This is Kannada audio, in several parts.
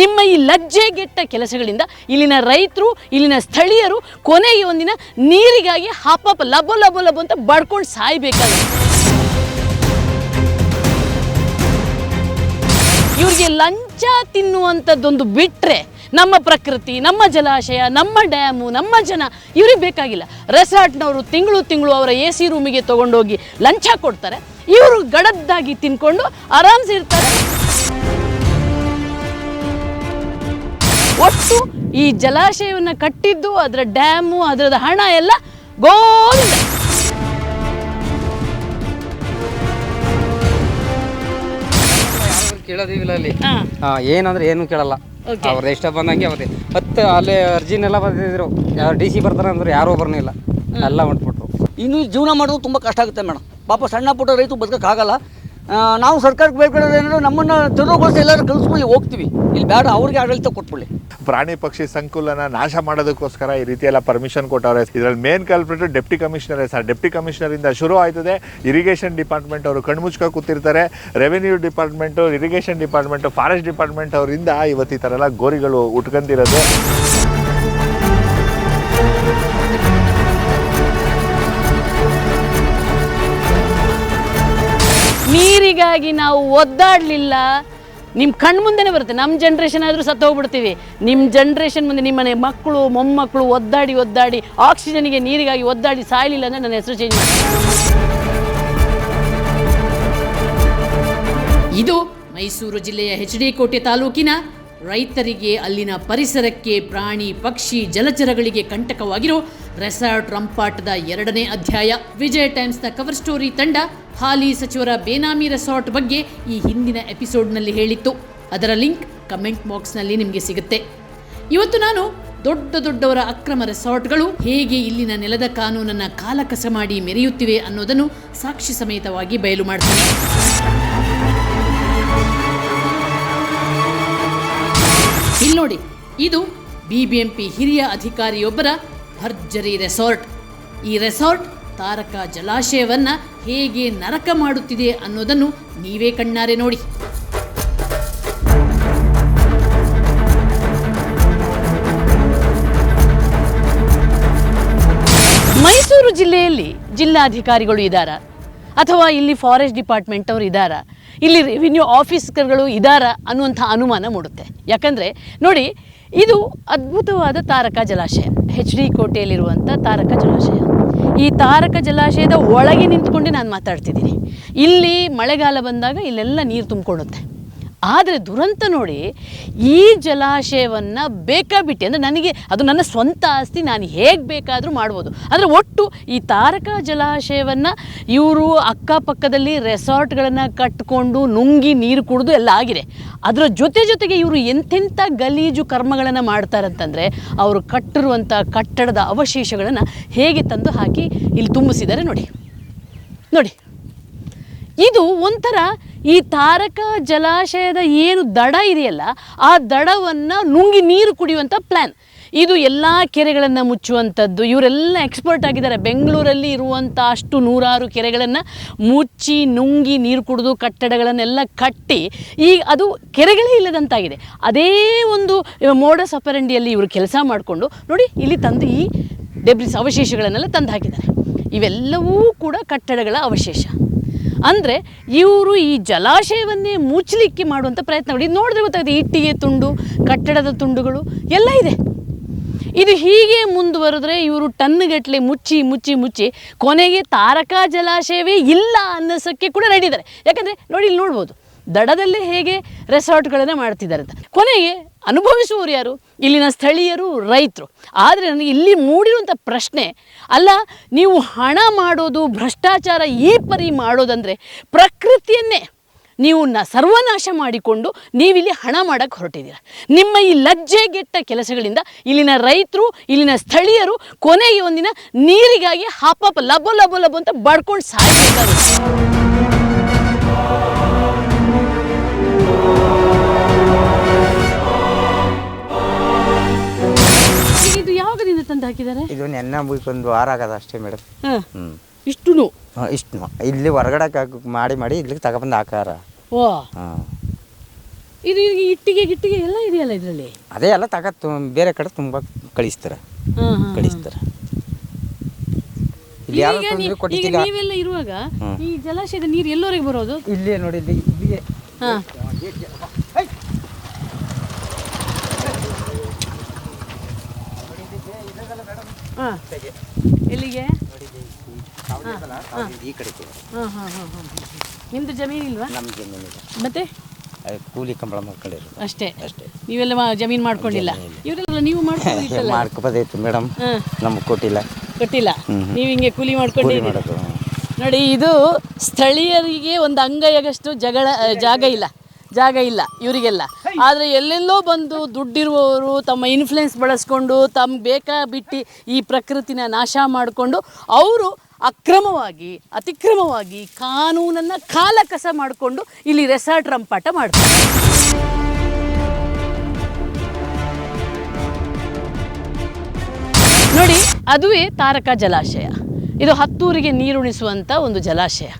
ನಿಮ್ಮ ಈ ಲಜ್ಜೆಗೆಟ್ಟ ಕೆಲಸಗಳಿಂದ ಇಲ್ಲಿನ ರೈತರು, ಇಲ್ಲಿನ ಸ್ಥಳೀಯರು ಕೊನೆಗೆ ಒಂದಿನ ನೀರಿಗಾಗಿ ಹಾಪಾಪ ಲಬೋ ಲಬೋ ಲಬೋ ಅಂತ ಬಡ್ಕೊಂಡು ಸಾಯ್ಬೇಕಾಗುತ್ತೆ ಇವ್ರಿಗೆ ಲಂಚ ತಿನ್ನುವಂಥದ್ದೊಂದು ಬಿಟ್ಟರೆ ನಮ್ಮ ಪ್ರಕೃತಿ, ನಮ್ಮ ಜಲಾಶಯ, ನಮ್ಮ ಡ್ಯಾಮು, ನಮ್ಮ ಜನ ಇವ್ರಿಗೆ ಬೇಕಾಗಿಲ್ಲ. ರೆಸಾರ್ಟ್ನವರು ತಿಂಗಳು ತಿಂಗಳು ಅವರ ಎ ಸಿ ರೂಮಿಗೆ ತೊಗೊಂಡೋಗಿ ಲಂಚ ಕೊಡ್ತಾರೆ. ಇವರು ಗಡದ್ದಾಗಿ ತಿನ್ಕೊಂಡು ಆರಾಮ್ಸೆ ಒಟ್ಟು ಈ ಜಲಾಶಯವನ್ನು ಕಟ್ಟಿದ್ದು ಅದರ ಡ್ಯಾಮು ಅದರದ ಹಣ ಎಲ್ಲ ಗೋವಿಂದ ಯಾರು ಕೇಳೋದಿಲ್ಲ ಅಲ್ಲಿ? ಏನಂದ್ರೆ ಏನು ಕೇಳಲ್ಲ. ಅವ್ರ ಅವ್ರದ್ದು ಇಷ್ಟ ಬಂದಂಗೆ ಅವತ್ತೆ ಹತ್ತು ಅಲ್ಲಿ ಅರ್ಜಿನೆಲ್ಲ ಬರ್ತಿದ್ರು ಯಾರು ಡಿ ಸಿ ಬರ್ತಾರೆ ಅಂದ್ರೆ ಯಾರೋ ಬರ್ನಿಲ್ಲ ಎಲ್ಲ ಹೊಂಟ್ಬಿಟ್ರು ಇನ್ನು ಜೀವನ ಮಾಡೋದು ತುಂಬ ಕಷ್ಟ ಆಗುತ್ತೆ ಮೇಡಮ್. ಪಾಪ ಸಣ್ಣ ಪುಟ್ಟ ರೈತರು ಬದುಕೋಕ್ಕಾಗಲ್ಲ. ನಾವು ಸರ್ಕಾರಕ್ಕೆ ಬೇಡ್ಕೊಳ್ಳೋದು ಏನಂದ್ರೆ ನಮ್ಮನ್ನು ತೆರವುಗೊಳಿಸಿ ಎಲ್ಲರೂ ಕಲಿಸ್ಕೊಂಡು ಹೋಗ್ತೀವಿ. ಇಲ್ಲಿ ಬೇಡ ಅವ್ರಿಗೆ ಆಡಳಿತ ಕೊಟ್ಬಿಡಿ ಪ್ರಾಣಿ ಪಕ್ಷಿ ಸಂಕುಲನ ನಾಶ ಮಾಡೋದಕ್ಕೋಸ್ಕರ ಈ ರೀತಿ ಎಲ್ಲ ಪರ್ಮಿಷನ್ ಕೊಟ್ಟವ್ರೆ. ಇದರಲ್ಲಿ main culprit deputy commissioner sir. Deputy commissioner ಇಂದ ಶುರು ಆಯ್ತದೆ. ಇರಿಗೇಷನ್ ಡಿಪಾರ್ಟ್ಮೆಂಟ್ ಅವರು ಕಣ್ಮುಚ್ಕ ಕೂತಿರ್ತಾರೆ. Revenue department irrigation department forest department ಅವರಿಂದ ಇವತ್ತು ಈ ಥರ ಎಲ್ಲ ಗೋರಿಗಳು ಉಟ್ಕೊಂಡಿರೋದು ನೀರಿಗಾಗಿ ನಾವು ಒದ್ದಾಡಲಿಲ್ಲ. ನಿಮ್ಮ ಕಣ್ಣು ಮುಂದೆನೇ ಬರುತ್ತೆ. ನಮ್ಮ ಜನ್ರೇಷನ್ ಆದರೂ ಸತ್ತು ಹೋಗ್ಬಿಡ್ತೀವಿ. ನಿಮ್ಮ ಜನ್ರೇಷನ್ ಮುಂದೆ ನಿಮ್ಮನೆ ಮಕ್ಕಳು, ಮೊಮ್ಮಕ್ಕಳು ಒದ್ದಾಡಿ ಒದ್ದಾಡಿ ಆಕ್ಸಿಜನ್ಗೆ ನೀರಿಗಾಗಿ ಒದ್ದಾಡಿ ಸಾಯಲಿಲ್ಲ ಅಂದರೆ ನನ್ನ ಹೆಸರು ಚೇಂಜ್ ಇದು ಮೈಸೂರು ಜಿಲ್ಲೆಯ ಹೆಚ್ ಡಿ ಕೋಟೆ ತಾಲೂಕಿನ ರೈತರಿಗೆ ಅಲ್ಲಿನ ಪರಿಸರಕ್ಕೆ ಪ್ರಾಣಿ, ಪಕ್ಷಿ, ಜಲಚರಗಳಿಗೆ ಕಂಟಕವಾಗಿರೋ ರೆಸಾರ್ಟ್ ರಂಪಾಟದ ಎರಡನೇ ಅಧ್ಯಾಯ. ವಿಜಯ ಟೈಮ್ಸ್ನ ಕವರ್ ಸ್ಟೋರಿ ತಂಡ ಹಾಲಿ ಸಚಿವರ ಬೇನಾಮಿ ರೆಸಾರ್ಟ್ ಬಗ್ಗೆ ಈ ಹಿಂದಿನ ಎಪಿಸೋಡ್ನಲ್ಲಿ ಹೇಳಿತ್ತು. ಅದರ ಲಿಂಕ್ ಕಮೆಂಟ್ ಬಾಕ್ಸ್ನಲ್ಲಿ ನಿಮಗೆ ಸಿಗುತ್ತೆ. ಇವತ್ತು ನಾನು ದೊಡ್ಡ ದೊಡ್ಡವರ ಅಕ್ರಮ ರೆಸಾರ್ಟ್ಗಳು ಹೇಗೆ ಇಲ್ಲಿನ ನೆಲದ ಕಾನೂನನ್ನು ಕಾಲಕಸ ಮಾಡಿ ಮೆರೆಯುತ್ತಿವೆ ಅನ್ನೋದನ್ನು ಸಾಕ್ಷಿ ಸಮೇತವಾಗಿ ಬಯಲು ಮಾಡ್ತೀನಿ. ಇಲ್ಲಿ ನೋಡಿ. ಇದು ಬಿಬಿಎಂಪಿ ಹಿರಿಯ ಅಧಿಕಾರಿಯೊಬ್ಬರ ಭರ್ಜರಿ ರೆಸಾರ್ಟ್. ಈ ರೆಸಾರ್ಟ್ ತಾರಕ ಜಲಾಶಯವನ್ನ ಹೇಗೆ ನರಕ ಮಾಡುತ್ತಿದೆ ಅನ್ನೋದನ್ನು ನೀವೇ ಕಣ್ಣಾರೆ ನೋಡಿ. ಮೈಸೂರು ಜಿಲ್ಲೆಯಲ್ಲಿ ಜಿಲ್ಲಾಧಿಕಾರಿಗಳು ಇದ್ದಾರಾ ಅಥವಾ ಇಲ್ಲಿ ಫಾರೆಸ್ಟ್ ಡಿಪಾರ್ಟ್ಮೆಂಟ್ ಅವರು ಇದ್ದಾರಾ ಇಲ್ಲಿ ರೆವಿನ್ಯೂ ಆಫೀಸರ್ಗಳು ಇದಾರ ಅನ್ನುವಂಥ ಅನುಮಾನ ಮೂಡುತ್ತೆ. ಯಾಕಂದರೆ ನೋಡಿ, ಇದು ಅದ್ಭುತವಾದ ತಾರಕ ಜಲಾಶಯ ಹೆಚ್ ಡಿ ಕೋಟೆಯಲ್ಲಿರುವಂಥ ತಾರಕ ಜಲಾಶಯ. ಈ ತಾರಕ ಜಲಾಶಯದ ಒಳಗೆ ನಿಂತ್ಕೊಂಡೆ ನಾನು ಮಾತಾಡ್ತಿದ್ದೀನಿ. ಇಲ್ಲಿ ಮಳೆಗಾಲ ಬಂದಾಗ ಇಲ್ಲೆಲ್ಲ ನೀರು ತುಂಬಿಕೊಳ್ಳುತ್ತೆ. ಆದರೆ ದುರಂತ ನೋಡಿ ಈ ಜಲಾಶಯವನ್ನು ಬೇಕಾಬಿಟ್ಟು ಅಂದರೆ ನನಗೆ ಅದು ನನ್ನ ಸ್ವಂತ ಆಸ್ತಿ, ನಾನು ಹೇಗೆ ಬೇಕಾದರೂ ಮಾಡ್ಬೋದು. ಅಂದರೆ ಒಟ್ಟು ಈ ತಾರಕ ಜಲಾಶಯವನ್ನು ಇವರು ಅಕ್ಕಪಕ್ಕದಲ್ಲಿ ರೆಸಾರ್ಟ್ಗಳನ್ನು ಕಟ್ಟಿಕೊಂಡು ನುಂಗಿ ನೀರು ಕುಡಿದು ಎಲ್ಲ ಆಗಿದೆ. ಅದರ ಜೊತೆ ಜೊತೆಗೆ ಇವರು ಎಂಥೆಂಥ ಗಲೀಜು ಕರ್ಮಗಳನ್ನು ಮಾಡ್ತಾರಂತಂದರೆ ಅವರು ಕಟ್ಟಿರುವಂಥ ಕಟ್ಟಡದ ಅವಶೇಷಗಳನ್ನು ಹೇಗೆ ತಂದು ಹಾಕಿ ಇಲ್ಲಿ ತುಂಬಿಸಿದ್ದಾರೆ ನೋಡಿ. ನೋಡಿ, ಇದು ಒಂಥರ ಈ ತಾರಕ ಜಲಾಶಯದ ಏನು ದಡ ಇದೆಯಲ್ಲ, ಆ ದಡವನ್ನು ನುಂಗಿ ನೀರು ಕುಡಿಯುವಂಥ ಪ್ಲ್ಯಾನ್ ಇದು ಎಲ್ಲ ಕೆರೆಗಳನ್ನು ಮುಚ್ಚುವಂಥದ್ದು ಇವರೆಲ್ಲ ಎಕ್ಸ್ಪರ್ಟ್ ಆಗಿದ್ದಾರೆ. ಬೆಂಗಳೂರಲ್ಲಿ ಇರುವಂಥ ಅಷ್ಟು ನೂರಾರು ಕೆರೆಗಳನ್ನು ಮುಚ್ಚಿ, ನುಂಗಿ ನೀರು ಕುಡಿದು ಕಟ್ಟಡಗಳನ್ನೆಲ್ಲ ಕಟ್ಟಿ, ಈ ಅದು ಕೆರೆಗಳೇ ಇಲ್ಲದಂತಾಗಿದೆ. ಅದೇ ಒಂದು ಮೋಡ ಸಪರಂಡಿಯಲ್ಲಿ ಇವರು ಕೆಲಸ ಮಾಡಿಕೊಂಡು, ನೋಡಿ ಇಲ್ಲಿ ತಂದು ಈ ಡೆಬ್ರಿಸ್ ಅವಶೇಷಗಳನ್ನೆಲ್ಲ ತಂದು ಹಾಕಿದ್ದಾರೆ. ಇವೆಲ್ಲವೂ ಕೂಡ ಕಟ್ಟಡಗಳ ಅವಶೇಷ. ಅಂದರೆ ಇವರು ಈ ಜಲಾಶಯವನ್ನೇ ಮುಚ್ಚಲಿಕ್ಕೆ ಮಾಡುವಂಥ ಪ್ರಯತ್ನ ಮಾಡಿ ನೋಡಿದ್ರೆ ಗೊತ್ತಾಗುತ್ತೆ ಇಟ್ಟಿಗೆ ತುಂಡು, ಕಟ್ಟಡದ ತುಂಡುಗಳು? ಎಲ್ಲ ಇದೆ. ಇದು ಹೀಗೆ ಮುಂದುವರೆದ್ರೆ ಇವರು ಟನ್ಗಟ್ಟಲೆ ಮುಚ್ಚಿ ಮುಚ್ಚಿ ಮುಚ್ಚಿ ಕೊನೆಗೆ ತಾರಕ ಜಲಾಶಯವೇ ಇಲ್ಲ ಅನ್ನಿಸೋಕ್ಕೆ ಕೂಡ ರೆಡಿ ಇದ್ದಾರೆ. ಯಾಕಂದರೆ ನೋಡಿ, ಇಲ್ಲಿ ನೋಡ್ಬೋದು, ದಡದಲ್ಲೇ ಹೇಗೆ ರೆಸಾರ್ಟ್ಗಳನ್ನು ಮಾಡ್ತಿದ್ದಾರೆ ಅಂತ. ಕೊನೆಗೆ ಅನುಭವಿಸುವವರು ಯಾರು? ಇಲ್ಲಿನ ಸ್ಥಳೀಯರು, ರೈತರು. ಆದರೆ ನನಗೆ ಇಲ್ಲಿ ಮೂಡಿರುವಂಥ ಪ್ರಶ್ನೆ, ಅಲ್ಲ, ನೀವು ಹಣ ಮಾಡೋದು, ಭ್ರಷ್ಟಾಚಾರ ಈ ಪರಿ ಮಾಡೋದಂದರೆ ಪ್ರಕೃತಿಯನ್ನೇ ನೀವು ನ, ಸರ್ವನಾಶ ಮಾಡಿಕೊಂಡು ನೀವಿಲ್ಲಿ ಹಣ ಮಾಡೋಕ್ಕೆ ಹೊರಟಿದ್ದೀರ. ನಿಮ್ಮ ಈ ಲಜ್ಜೆಗೆಟ್ಟ ಕೆಲಸಗಳಿಂದ ಇಲ್ಲಿನ ರೈತರು, ಇಲ್ಲಿನ ಸ್ಥಳೀಯರು ಕೊನೆಗೆ ಒಂದಿನ ನೀರಿಗಾಗಿ ಹಾಪಾಪ ಲಬೋ ಲಬೋ ಲಬೋ ಅಂತ ಬಡ್ಕೊಂಡು ಸಾಯ್ಬೇಕಾಗುತ್ತೆ. ತಂದು ಹಾಕಿದ್ದಾರೆ? ಇದು ನೆನ್ನೆ ಮುಗಿಸಿ ಒಂದು ವಾರ ಆಗದ ಅಷ್ಟೇ ಮೇಡಮ್. ಹಾಂ. ಹ್ಞೂ ಇಷ್ಟು ಇಷ್ಟು ಇಲ್ಲಿ ಹೊರಗಡೆ ಮಾಡಿ ಮಾಡಿ ಇಲ್ಲಿಗೆ ತಗೊಬಂದು ಹಾಕಾರ ಓ. ಹಾಂ. ಇದು ಇದು ಇಟ್ಟಿಗೆ ಗಿಟ್ಟಿಗೆ ಎಲ್ಲ ಇದೆಯಲ್ಲ ಇದರಲ್ಲಿ? ಅದೇ ಎಲ್ಲ ತಗ ಬೇರೆ ಕಡೆ ತುಂಬ ಕಳಿಸ್ತಾರೆ. ಕಳಿಸ್ತಾರೆ. ಇಲ್ಲಿ ಯಾರೋ ಈಗ ತೊಂದರೆ ನೀವು- ಈಗ ಕೊಟ್ಟಿದ್ದಿಲ್ಲ ನೀವೆಲ್ಲ ಇರುವಾಗ ಈ ಜಲಾಶಯದ ನೀರು ಎಲ್ಲೋರಿಗೆ ಬರೋದು? ಇಲ್ಲೇ ನೋಡಿ ಇಲ್ಲಿ ಇಲ್ಲಿಗೆ ಹಾ ಹಾ. ಎಲ್ಲಿಗೆ? ಈ ಕಡೆ ಹಾಂ. ಹಾಂ ಹಾಂ ಹಾಂ ನಿಮ್ದು ಜಮೀನು ಇಲ್ವಾ? ನಮ್ಮ ಜಮೀನು ಮತ್ತೆ? ಕೂಲಿ ಕಂಬಳ ಮಾಡ್ಕೊಂಡಿರೋದು. ಅಷ್ಟೇ. ಅಷ್ಟೇ. ನೀವೆಲ್ಲ ಜಮೀನು ಮಾಡ್ಕೊಂಡಿಲ್ಲ. ಇವರೆಲ್ಲ ನೀವು ಮಾಡ್ಕೊಂಡಿತ್ತಲ್ಲ ಮಾಡ್ಕೋಬೋದಾಯ್ತು ಮೇಡಮ್ ನಮ್ಗೆ ಕೊಟ್ಟಿಲ್ಲ. ಕೊಟ್ಟಿಲ್ಲ? ನೀವು ಹಿಂಗೆ ಕೂಲಿ ಮಾಡ್ಕೊಂಡು ಮಾಡ್ಕೊಂಡಿದ್ದೀರಿ. ನೋಡಿ ಇದು ಸ್ಥಳೀಯರಿಗೆ ಒಂದು ಅಂಗೈಯಗಷ್ಟು ಜಗಳ ಜಾಗ ಇಲ್ಲ. ಜಾಗ ಇಲ್ಲ ಇವರಿಗೆಲ್ಲ. ಆದರೆ ಎಲ್ಲೆಲ್ಲೋ ಬಂದು ದುಡ್ಡಿರುವವರು ತಮ್ಮ ಇನ್ಫ್ಲುಯೆನ್ಸ್ ಬಳಸ್ಕೊಂಡು ತಮ್ಮ ಬೇಕಾ ಬಿಟ್ಟು ಈ ಪ್ರಕೃತಿನ ನಾಶ ಮಾಡಿಕೊಂಡು ಅವರು ಅಕ್ರಮವಾಗಿ, ಅತಿಕ್ರಮವಾಗಿ ಕಾನೂನನ್ನು ಕಾಲಕಸ ಮಾಡಿಕೊಂಡು ಇಲ್ಲಿ ರೆಸಾರ್ಟ್ ರಂಪಾಟ ಮಾಡ್ತಾರೆ. ನೋಡಿ, ಅದುವೇ ತಾರಕ ಜಲಾಶಯ. ಇದು ಹತ್ತೂರಿಗೆ ನೀರುಣಿಸುವಂಥ ಒಂದು ಜಲಾಶಯ.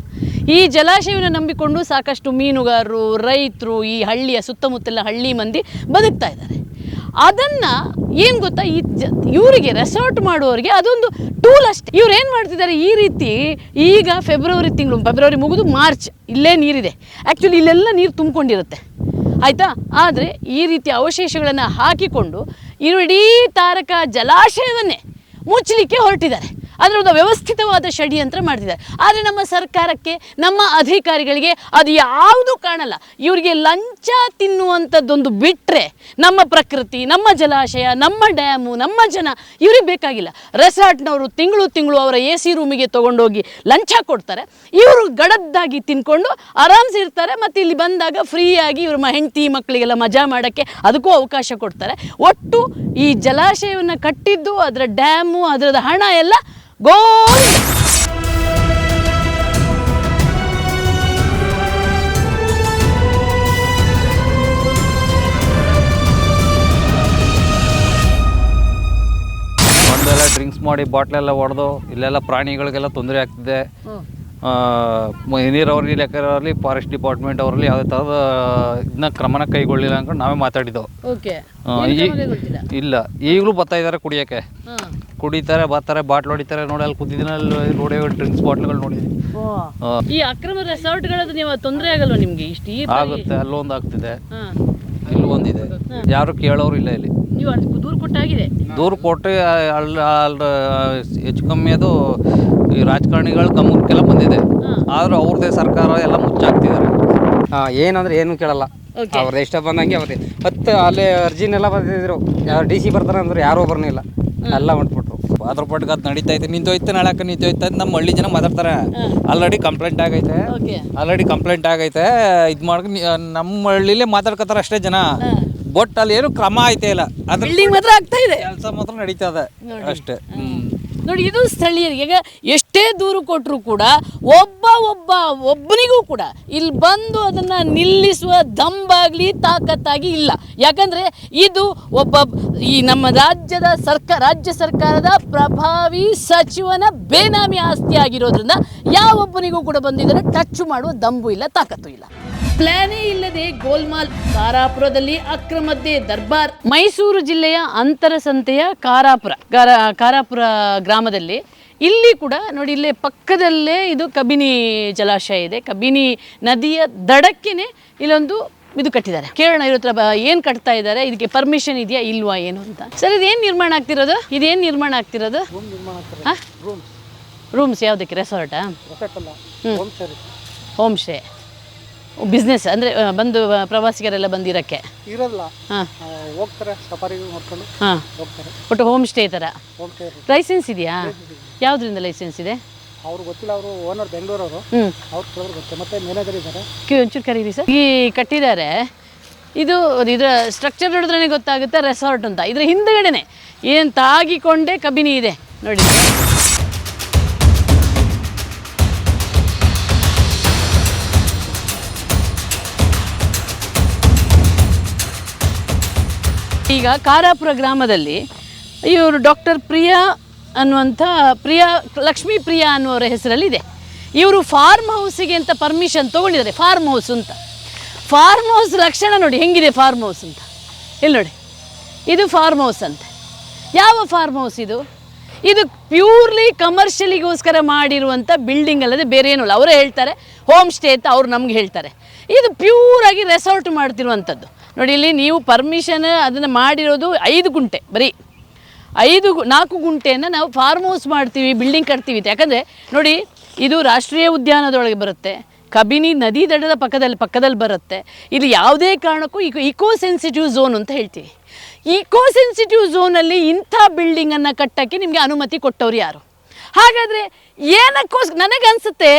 ಈ ಜಲಾಶಯವನ್ನು ನಂಬಿಕೊಂಡು ಸಾಕಷ್ಟು ಮೀನುಗಾರರು, ರೈತರು ಈ ಹಳ್ಳಿಯ ಸುತ್ತಮುತ್ತಲಿನ ಹಳ್ಳಿ ಮಂದಿ ಬದುಕ್ತಾ ಇದ್ದಾರೆ. ಅದನ್ನು ಏನು ಗೊತ್ತಾ? ಈ ಜ, ಇವರಿಗೆ ರೆಸಾರ್ಟ್ ಮಾಡುವವರಿಗೆ ಅದೊಂದು ಟೂಲ್ ಅಷ್ಟೇ. ಇವ್ರು ಏನು ಮಾಡ್ತಿದ್ದಾರೆ? ಈ ರೀತಿ ಈಗ ಫೆಬ್ರವರಿ ತಿಂಗಳು ಫೆಬ್ರವರಿ ಮುಗಿದು ಮಾರ್ಚ್ ಇಲ್ಲೇ ನೀರಿದೆ. ಆ್ಯಕ್ಚುಲಿ ಇಲ್ಲೆಲ್ಲ ನೀರು ತುಂಬಿಕೊಂಡಿರುತ್ತೆ. ಆಯಿತಾ? ಆದರೆ ಈ ರೀತಿಯ ಅವಶೇಷಗಳನ್ನು ಹಾಕಿಕೊಂಡು ಇಡೀ ತಾರಕ ಜಲಾಶಯವನ್ನೇ ಮುಚ್ಚಲಿಕ್ಕೆ ಹೊರಟಿದ್ದಾರೆ. ಅದರ ಒಂದು ವ್ಯವಸ್ಥಿತವಾದ ಷಡ್ಯಂತ್ರ ಮಾಡ್ತಿದ್ದಾರೆ. ಆದರೆ ನಮ್ಮ ಸರ್ಕಾರಕ್ಕೆ, ನಮ್ಮ ಅಧಿಕಾರಿಗಳಿಗೆ ಅದು ಯಾವುದೂ ಕಾಣಲ್ಲ. ಇವರಿಗೆ ಲಂಚ ತಿನ್ನುವಂಥದ್ದೊಂದು ಬಿಟ್ಟರೆ ನಮ್ಮ ಪ್ರಕೃತಿ, ನಮ್ಮ ಜಲಾಶಯ, ನಮ್ಮ ಡ್ಯಾಮು, ನಮ್ಮ ಜನ ಇವ್ರಿಗೆ ಬೇಕಾಗಿಲ್ಲ. ರೆಸಾರ್ಟ್ನವರು ತಿಂಗಳು ತಿಂಗಳು ಅವರ ಎ ಸಿ ರೂಮಿಗೆ ತೊಗೊಂಡೋಗಿ ಲಂಚ ಕೊಡ್ತಾರೆ. ಇವರು ಗಡದ್ದಾಗಿ ತಿನ್ಕೊಂಡು ಆರಾಮ್ಸೆ ಇರ್ತಾರೆ, ಮತ್ತು ಇಲ್ಲಿ ಬಂದಾಗ ಫ್ರೀಯಾಗಿ ಇವರು ಹೆಂಡತಿ ಮಕ್ಕಳಿಗೆಲ್ಲ ಮಜಾ ಮಾಡೋಕ್ಕೆ ಅದಕ್ಕೂ ಅವಕಾಶ ಕೊಡ್ತಾರೆ. ಒಟ್ಟು ಈ ಜಲಾಶಯವನ್ನು ಕಟ್ಟಿದ್ದು, ಅದರ ಡ್ಯಾಮು, ಅದರದ ಹಣ ಎಲ್ಲ ಗೋವಿಂದ ಒಂದೆಲ್ಲ ಡ್ರಿಂಕ್ಸ್ ಮಾಡಿ ಬಾಟ್ಲೆಲ್ಲ ಹೊಡೆದು ಇಲ್ಲೆಲ್ಲ ಪ್ರಾಣಿಗಳಿಗೆಲ್ಲ ತೊಂದರೆ ಆಗ್ತಿದೆ. ನೀರಾವರಿ ಇಲಾಖೆಯವರಲ್ಲಿ ಫಾರೆಸ್ಟ್ ಡಿಪಾರ್ಟ್ಮೆಂಟ್ ಅವರಲ್ಲಿ ಯಾವುದೇ ತರದ ಇದನ್ನ ಕ್ರಮನ ಕೈಗೊಳ್ಳಿಲ್ಲ ಅನ್ಕೊಂಡು ನಾವೇ ಮಾತಾಡಿದ್ದು ಓಕೆ. ಇಲ್ಲ ಈಗಲೂ ಬರ್ತಾ ಇದ್ದಾರೆ ಕುಡಿಯೋಕ್ಕೆ. ಕುಡಿತಾರೆ ಬರ್ತಾರೆ ಬಾಟ್ಲ್ ಹೊಡಿತಾರೆ ನೋಡಿ ಅಲ್ಲಿ ಕೂತಿದ್ದೀನಿ ಅಲ್ಲಿ ನೋಡಿ ಡ್ರಿಂಕ್ಸ್ ಬಾಟ್ಲ್ಗಳು ನೋಡಿದ್ದೀನಿ. ಆ, ಈ ಅಕ್ರಮ ರೆಸಾರ್ಟ್ಗಳದ್ದು ನೀವು ತೊಂದರೆ ಆಗಲ್ವಾ ನಿಮ್ಗೆ? ಇಷ್ಟು ಈ ಆಗುತ್ತೆ ಅಲ್ಲೊಂದು ಆಗ್ತಿದೆ. ಹಾಂ. ಇಲ್ಲಿ ಒಂದಿದೆ. ಯಾರು ಕೇಳೋರು ಇಲ್ಲ ಇಲ್ಲಿ. ನೀವು ದೂರ ಕೊಟ್ಟಾಗಿದೆ? ದೂರ ಕೊಟ್ಟು ಅಲ್ಲಿ ಅಲ್ಲಿ ಹೆಚ್ಚು ಕಮ್ಮಿ ಅದು ಈ ರಾಜಕಾರಣಿಗಳು ಕಮ್ಮಕ್ಕೆಲ್ಲ ಬಂದಿದೆ. ಆದ್ರೂ ಅವ್ರದೇ ಸರ್ಕಾರ ಎಲ್ಲ ಮುಚ್ಚಾಕ್ತಿದ್ದಾರೆ. ಏನಂದ್ರೆ ಏನು ಕೇಳಲ್ಲ. Okay. ಅವ್ರದ್ದು ಇಷ್ಟ ಬಂದಂಗೆ ಅವತ್ತೆ ಮತ್ತೆ ಅಲ್ಲಿ ಅರ್ಜಿನೆಲ್ಲ ಬರ್ತಿದ್ರು ಯಾರು ಡಿ ಸಿ ಬರ್ತಾರೆ ಅಂದ್ರೆ ಯಾರೋ ಬರ್ನಿಲ್ಲ. ಎಲ್ಲ ಹೊಂಟ್ಬಿಟ್ರು ಅದ್ರ ಪಟ್ಟಿಗೆ ಅದ್ ನಡೀತಾ ಐತೆ. ನಿಂತೋಯ್ತು ನಾಳಕ್ಕೆ ನಿಂತೋಯ್ತು ಅಂತ ನಮ್ಮ ಹಳ್ಳಿ ಜನ ಮಾತಾಡ್ತಾರೆ. ಆಲ್ರೆಡಿ ಕಂಪ್ಲೇಂಟ್ ಆಗೈತೆ. ಆಲ್ರೆಡಿ ಕಂಪ್ಲೇಂಟ್ ಆಗೈತೆ. ಇದು ಮಾಡ್ಕ ನಮ್ಮ ಹಳ್ಳಿಲೇ ಮಾತಾಡ್ಕೋತಾರ ಅಷ್ಟೇ ಜನ. ಬಟ್ ಅಲ್ಲಿ ಏನು ಕ್ರಮ ಐತೆ ಇಲ್ಲ. ಅದ್ರ ಬಿಲ್ಡಿಂಗ್ ಮಾತ್ರ ಆಗ್ತಾ ಇದೆ. ಕೆಲಸ ಮಾತ್ರ ನಡೀತಾ ಇದೆ ಅಷ್ಟೇ. ಹ್ಮ್. ನೋಡಿ, ಇದು ಸ್ಥಳೀಯರಿಗೆ. ಈಗ ಎಷ್ಟೇ ದೂರು ಕೊಟ್ಟರೂ ಕೂಡ ಒಬ್ಬ ಒಬ್ಬ ಒಬ್ಬನಿಗೂ ಕೂಡ ಇಲ್ಲಿ ಬಂದು ಅದನ್ನು ನಿಲ್ಲಿಸುವ ದಂಬಾಗಲಿ ತಾಕತ್ತಾಗಿ ಇಲ್ಲ. ಯಾಕಂದರೆ ಇದು ಒಬ್ಬ ಈ ನಮ್ಮ ರಾಜ್ಯದ ಸರ್ಕಾರ ರಾಜ್ಯ ಸರ್ಕಾರದ ಪ್ರಭಾವಿ ಸಚಿವನ ಬೇನಾಮಿ ಆಸ್ತಿ ಆಗಿರೋದ್ರಿಂದ ಯಾವೊಬ್ಬನಿಗೂ ಕೂಡ ಬಂದು ಇದನ್ನು ಟಚ್ ಮಾಡುವ ದಂಬು ಇಲ್ಲ, ತಾಕತ್ತು ಇಲ್ಲ. ಪ್ಲಾನೇ ಇಲ್ಲದೆ ಗೋಲ್ಮಾಲ್ ಕಾರಾಪುರದಲ್ಲಿ ಅಕ್ರಮದ್ದೇ ದರ್ಬಾರ್. ಮೈಸೂರು ಜಿಲ್ಲೆಯ ಅಂತರ ಸಂತೆಯ ಕಾರಾಪುರ ಕಾರಾಪುರ ಗ್ರಾಮದಲ್ಲಿ ಇಲ್ಲಿ ಕೂಡ ನೋಡಿ ಇಲ್ಲೇ ಪಕ್ಕದಲ್ಲೇ ಇದು ಕಬಿನಿ ಜಲಾಶಯ ಇದೆ. ಕಬಿನಿ ನದಿಯ ದಡಕ್ಕೇನೆ ಇಲ್ಲೊಂದು ಇದು ಕಟ್ಟಿದ್ದಾರೆ. ಕೇಳೋಣ ಇವ್ರ ಹತ್ರ ಏನ್ ಕಟ್ತಾ ಇದ್ದಾರೆ? ಇದಕ್ಕೆ ಪರ್ಮಿಷನ್ ಇದೆಯಾ ಇಲ್ವಾ ಏನು ಅಂತ. ಸರ್ ಇದೇನು ನಿರ್ಮಾಣ ಆಗ್ತಿರೋದು? ಇದೇನು ನಿರ್ಮಾಣ ಆಗ್ತಿರೋದು? ರೂಮ್ಸ್ ಯಾವುದಕ್ಕೆ? ರೆಸಾರ್ಟಾ ಹೋಮ್. ಸ್ಟೇ ಬಿಸ್ನೆಸ್ ಅಂದರೆ ಬಂದು ಪ್ರವಾಸಿಗರೆಲ್ಲ ಬಂದಿರಕ್ಕೆ? ಇರಲ್ಲ. ಹಾಂ. ಹೋಗ್ತಾರೆ ಸಫಾರಿಗೆ ಮಾಡ್ಕೊಂಡು ಹಾಂ. ಹೋಗ್ತಾರೆ. ಒಟ್ಟು ಹೋಮ್ ಸ್ಟೇ ಥರ ಲೈಸೆನ್ಸ್ ಇದೆಯಾ? ಯಾವುದರಿಂದ ಲೈಸೆನ್ಸ್ ಇದೆ? ಅವ್ರು ಗೊತ್ತಿಲ್ಲ ಅವರು ಓನರ್ ಬೆಂಗಳೂರವರು. ಅವರು ಅವ್ರು ಕೇಳಿದ್ರೆ ಗೊತ್ತೆ. ಮತ್ತೆ ಮ್ಯಾನೇಜರ್ ಇದ್ದಾರೆ. ಒಂಚೂರು ಕರೀರಿ ಸರ್. ಈ ಕಟ್ಟಿದ್ದಾರೆ ಇದು ಇದರ ಸ್ಟ್ರಕ್ಚರ್ ನೋಡಿದ್ರೆ ಗೊತ್ತಾಗುತ್ತೆ ರೆಸಾರ್ಟ್ ಅಂತ. ಇದ್ರ ಹಿಂದ್ಗಡೆನೆ ಏನು ತಾಗಿಕೊಂಡೇ ಕಬಿನಿ ಇದೆ. ನೋಡಿ ಈಗ ಕಾರಾಪುರ ಗ್ರಾಮದಲ್ಲಿ ಇವರು ಡಾಕ್ಟರ್ ಪ್ರಿಯಾ ಅನ್ನುವಂಥ, ಪ್ರಿಯಾ ಲಕ್ಷ್ಮೀ ಪ್ರಿಯಾ ಅನ್ನುವರ ಹೆಸರಲ್ಲಿದೆ. ಇವರು ಫಾರ್ಮ್ ಹೌಸಿಗೆ ಅಂತ ಪರ್ಮಿಷನ್ ತೊಗೊಂಡಿದ್ದಾರೆ ಫಾರ್ಮ್ ಹೌಸ್ ಅಂತ. ಫಾರ್ಮ್ ಹೌಸ್ ಲಕ್ಷಣ ನೋಡಿ, ಹೆಂಗಿದೆ ಫಾರ್ಮ್ ಹೌಸ್ ಅಂತ? ಇಲ್ಲಿ ನೋಡಿ, ಇದು ಫಾರ್ಮ್ ಹೌಸ್ ಅಂತೆ. ಯಾವ ಫಾರ್ಮ್ ಹೌಸ್ ಇದು? ಇದು ಪ್ಯೂರ್ಲಿ ಕಮರ್ಷಿಯಲಿಗೋಸ್ಕರ ಮಾಡಿರುವಂಥ ಬಿಲ್ಡಿಂಗ್ ಅಲ್ಲದೆ ಬೇರೆ ಏನೂ ಅಲ್ಲ ಅವರೇ ಹೇಳ್ತಾರೆ ಹೋಮ್ ಸ್ಟೇ ಅಂತ ಅವ್ರು ನಮ್ಗೆ ಹೇಳ್ತಾರೆ. ಇದು ಪ್ಯೂರಾಗಿ ರೆಸಾರ್ಟ್ ಮಾಡ್ತಿರುವಂಥದ್ದು. ನೋಡಿ ಇಲ್ಲಿ ನೀವು ಪರ್ಮಿಷನ್ ಅದನ್ನು ಮಾಡಿರೋದು ಐದು ಗುಂಟೆ, ಬರೀ ಐದು ನಾಲ್ಕು ಗುಂಟೆಯನ್ನು ನಾವು ಫಾರ್ಮ್ ಹೌಸ್ ಮಾಡ್ತೀವಿ ಬಿಲ್ಡಿಂಗ್ ಕಟ್ತೀವಿ ಯಾಕಂದರೆ ನೋಡಿ ಇದು ರಾಷ್ಟ್ರೀಯ ಉದ್ಯಾನದೊಳಗೆ ಬರುತ್ತೆ, ಕಬಿನಿ ನದಿ ದಡದ ಪಕ್ಕದಲ್ಲಿ ಪಕ್ಕದಲ್ಲಿ ಬರುತ್ತೆ. ಇದು ಯಾವುದೇ ಕಾರಣಕ್ಕೂ ಈಕೋ ಇಕೋ ಸೆನ್ಸಿಟಿವ್ ಝೋನ್ ಅಂತ ಹೇಳ್ತೀವಿ. ಇಕೋ ಸೆನ್ಸಿಟಿವ್ ಝೋನಲ್ಲಿ ಇಂಥ ಬಿಲ್ಡಿಂಗನ್ನು ಕಟ್ಟೋಕ್ಕೆ ನಿಮಗೆ ಅನುಮತಿ ಕೊಟ್ಟವ್ರು ಯಾರು? ಹಾಗಾದರೆ ಏನಕ್ಕೋಸ್ಕರ ನನಗನ್ಸುತ್ತೆ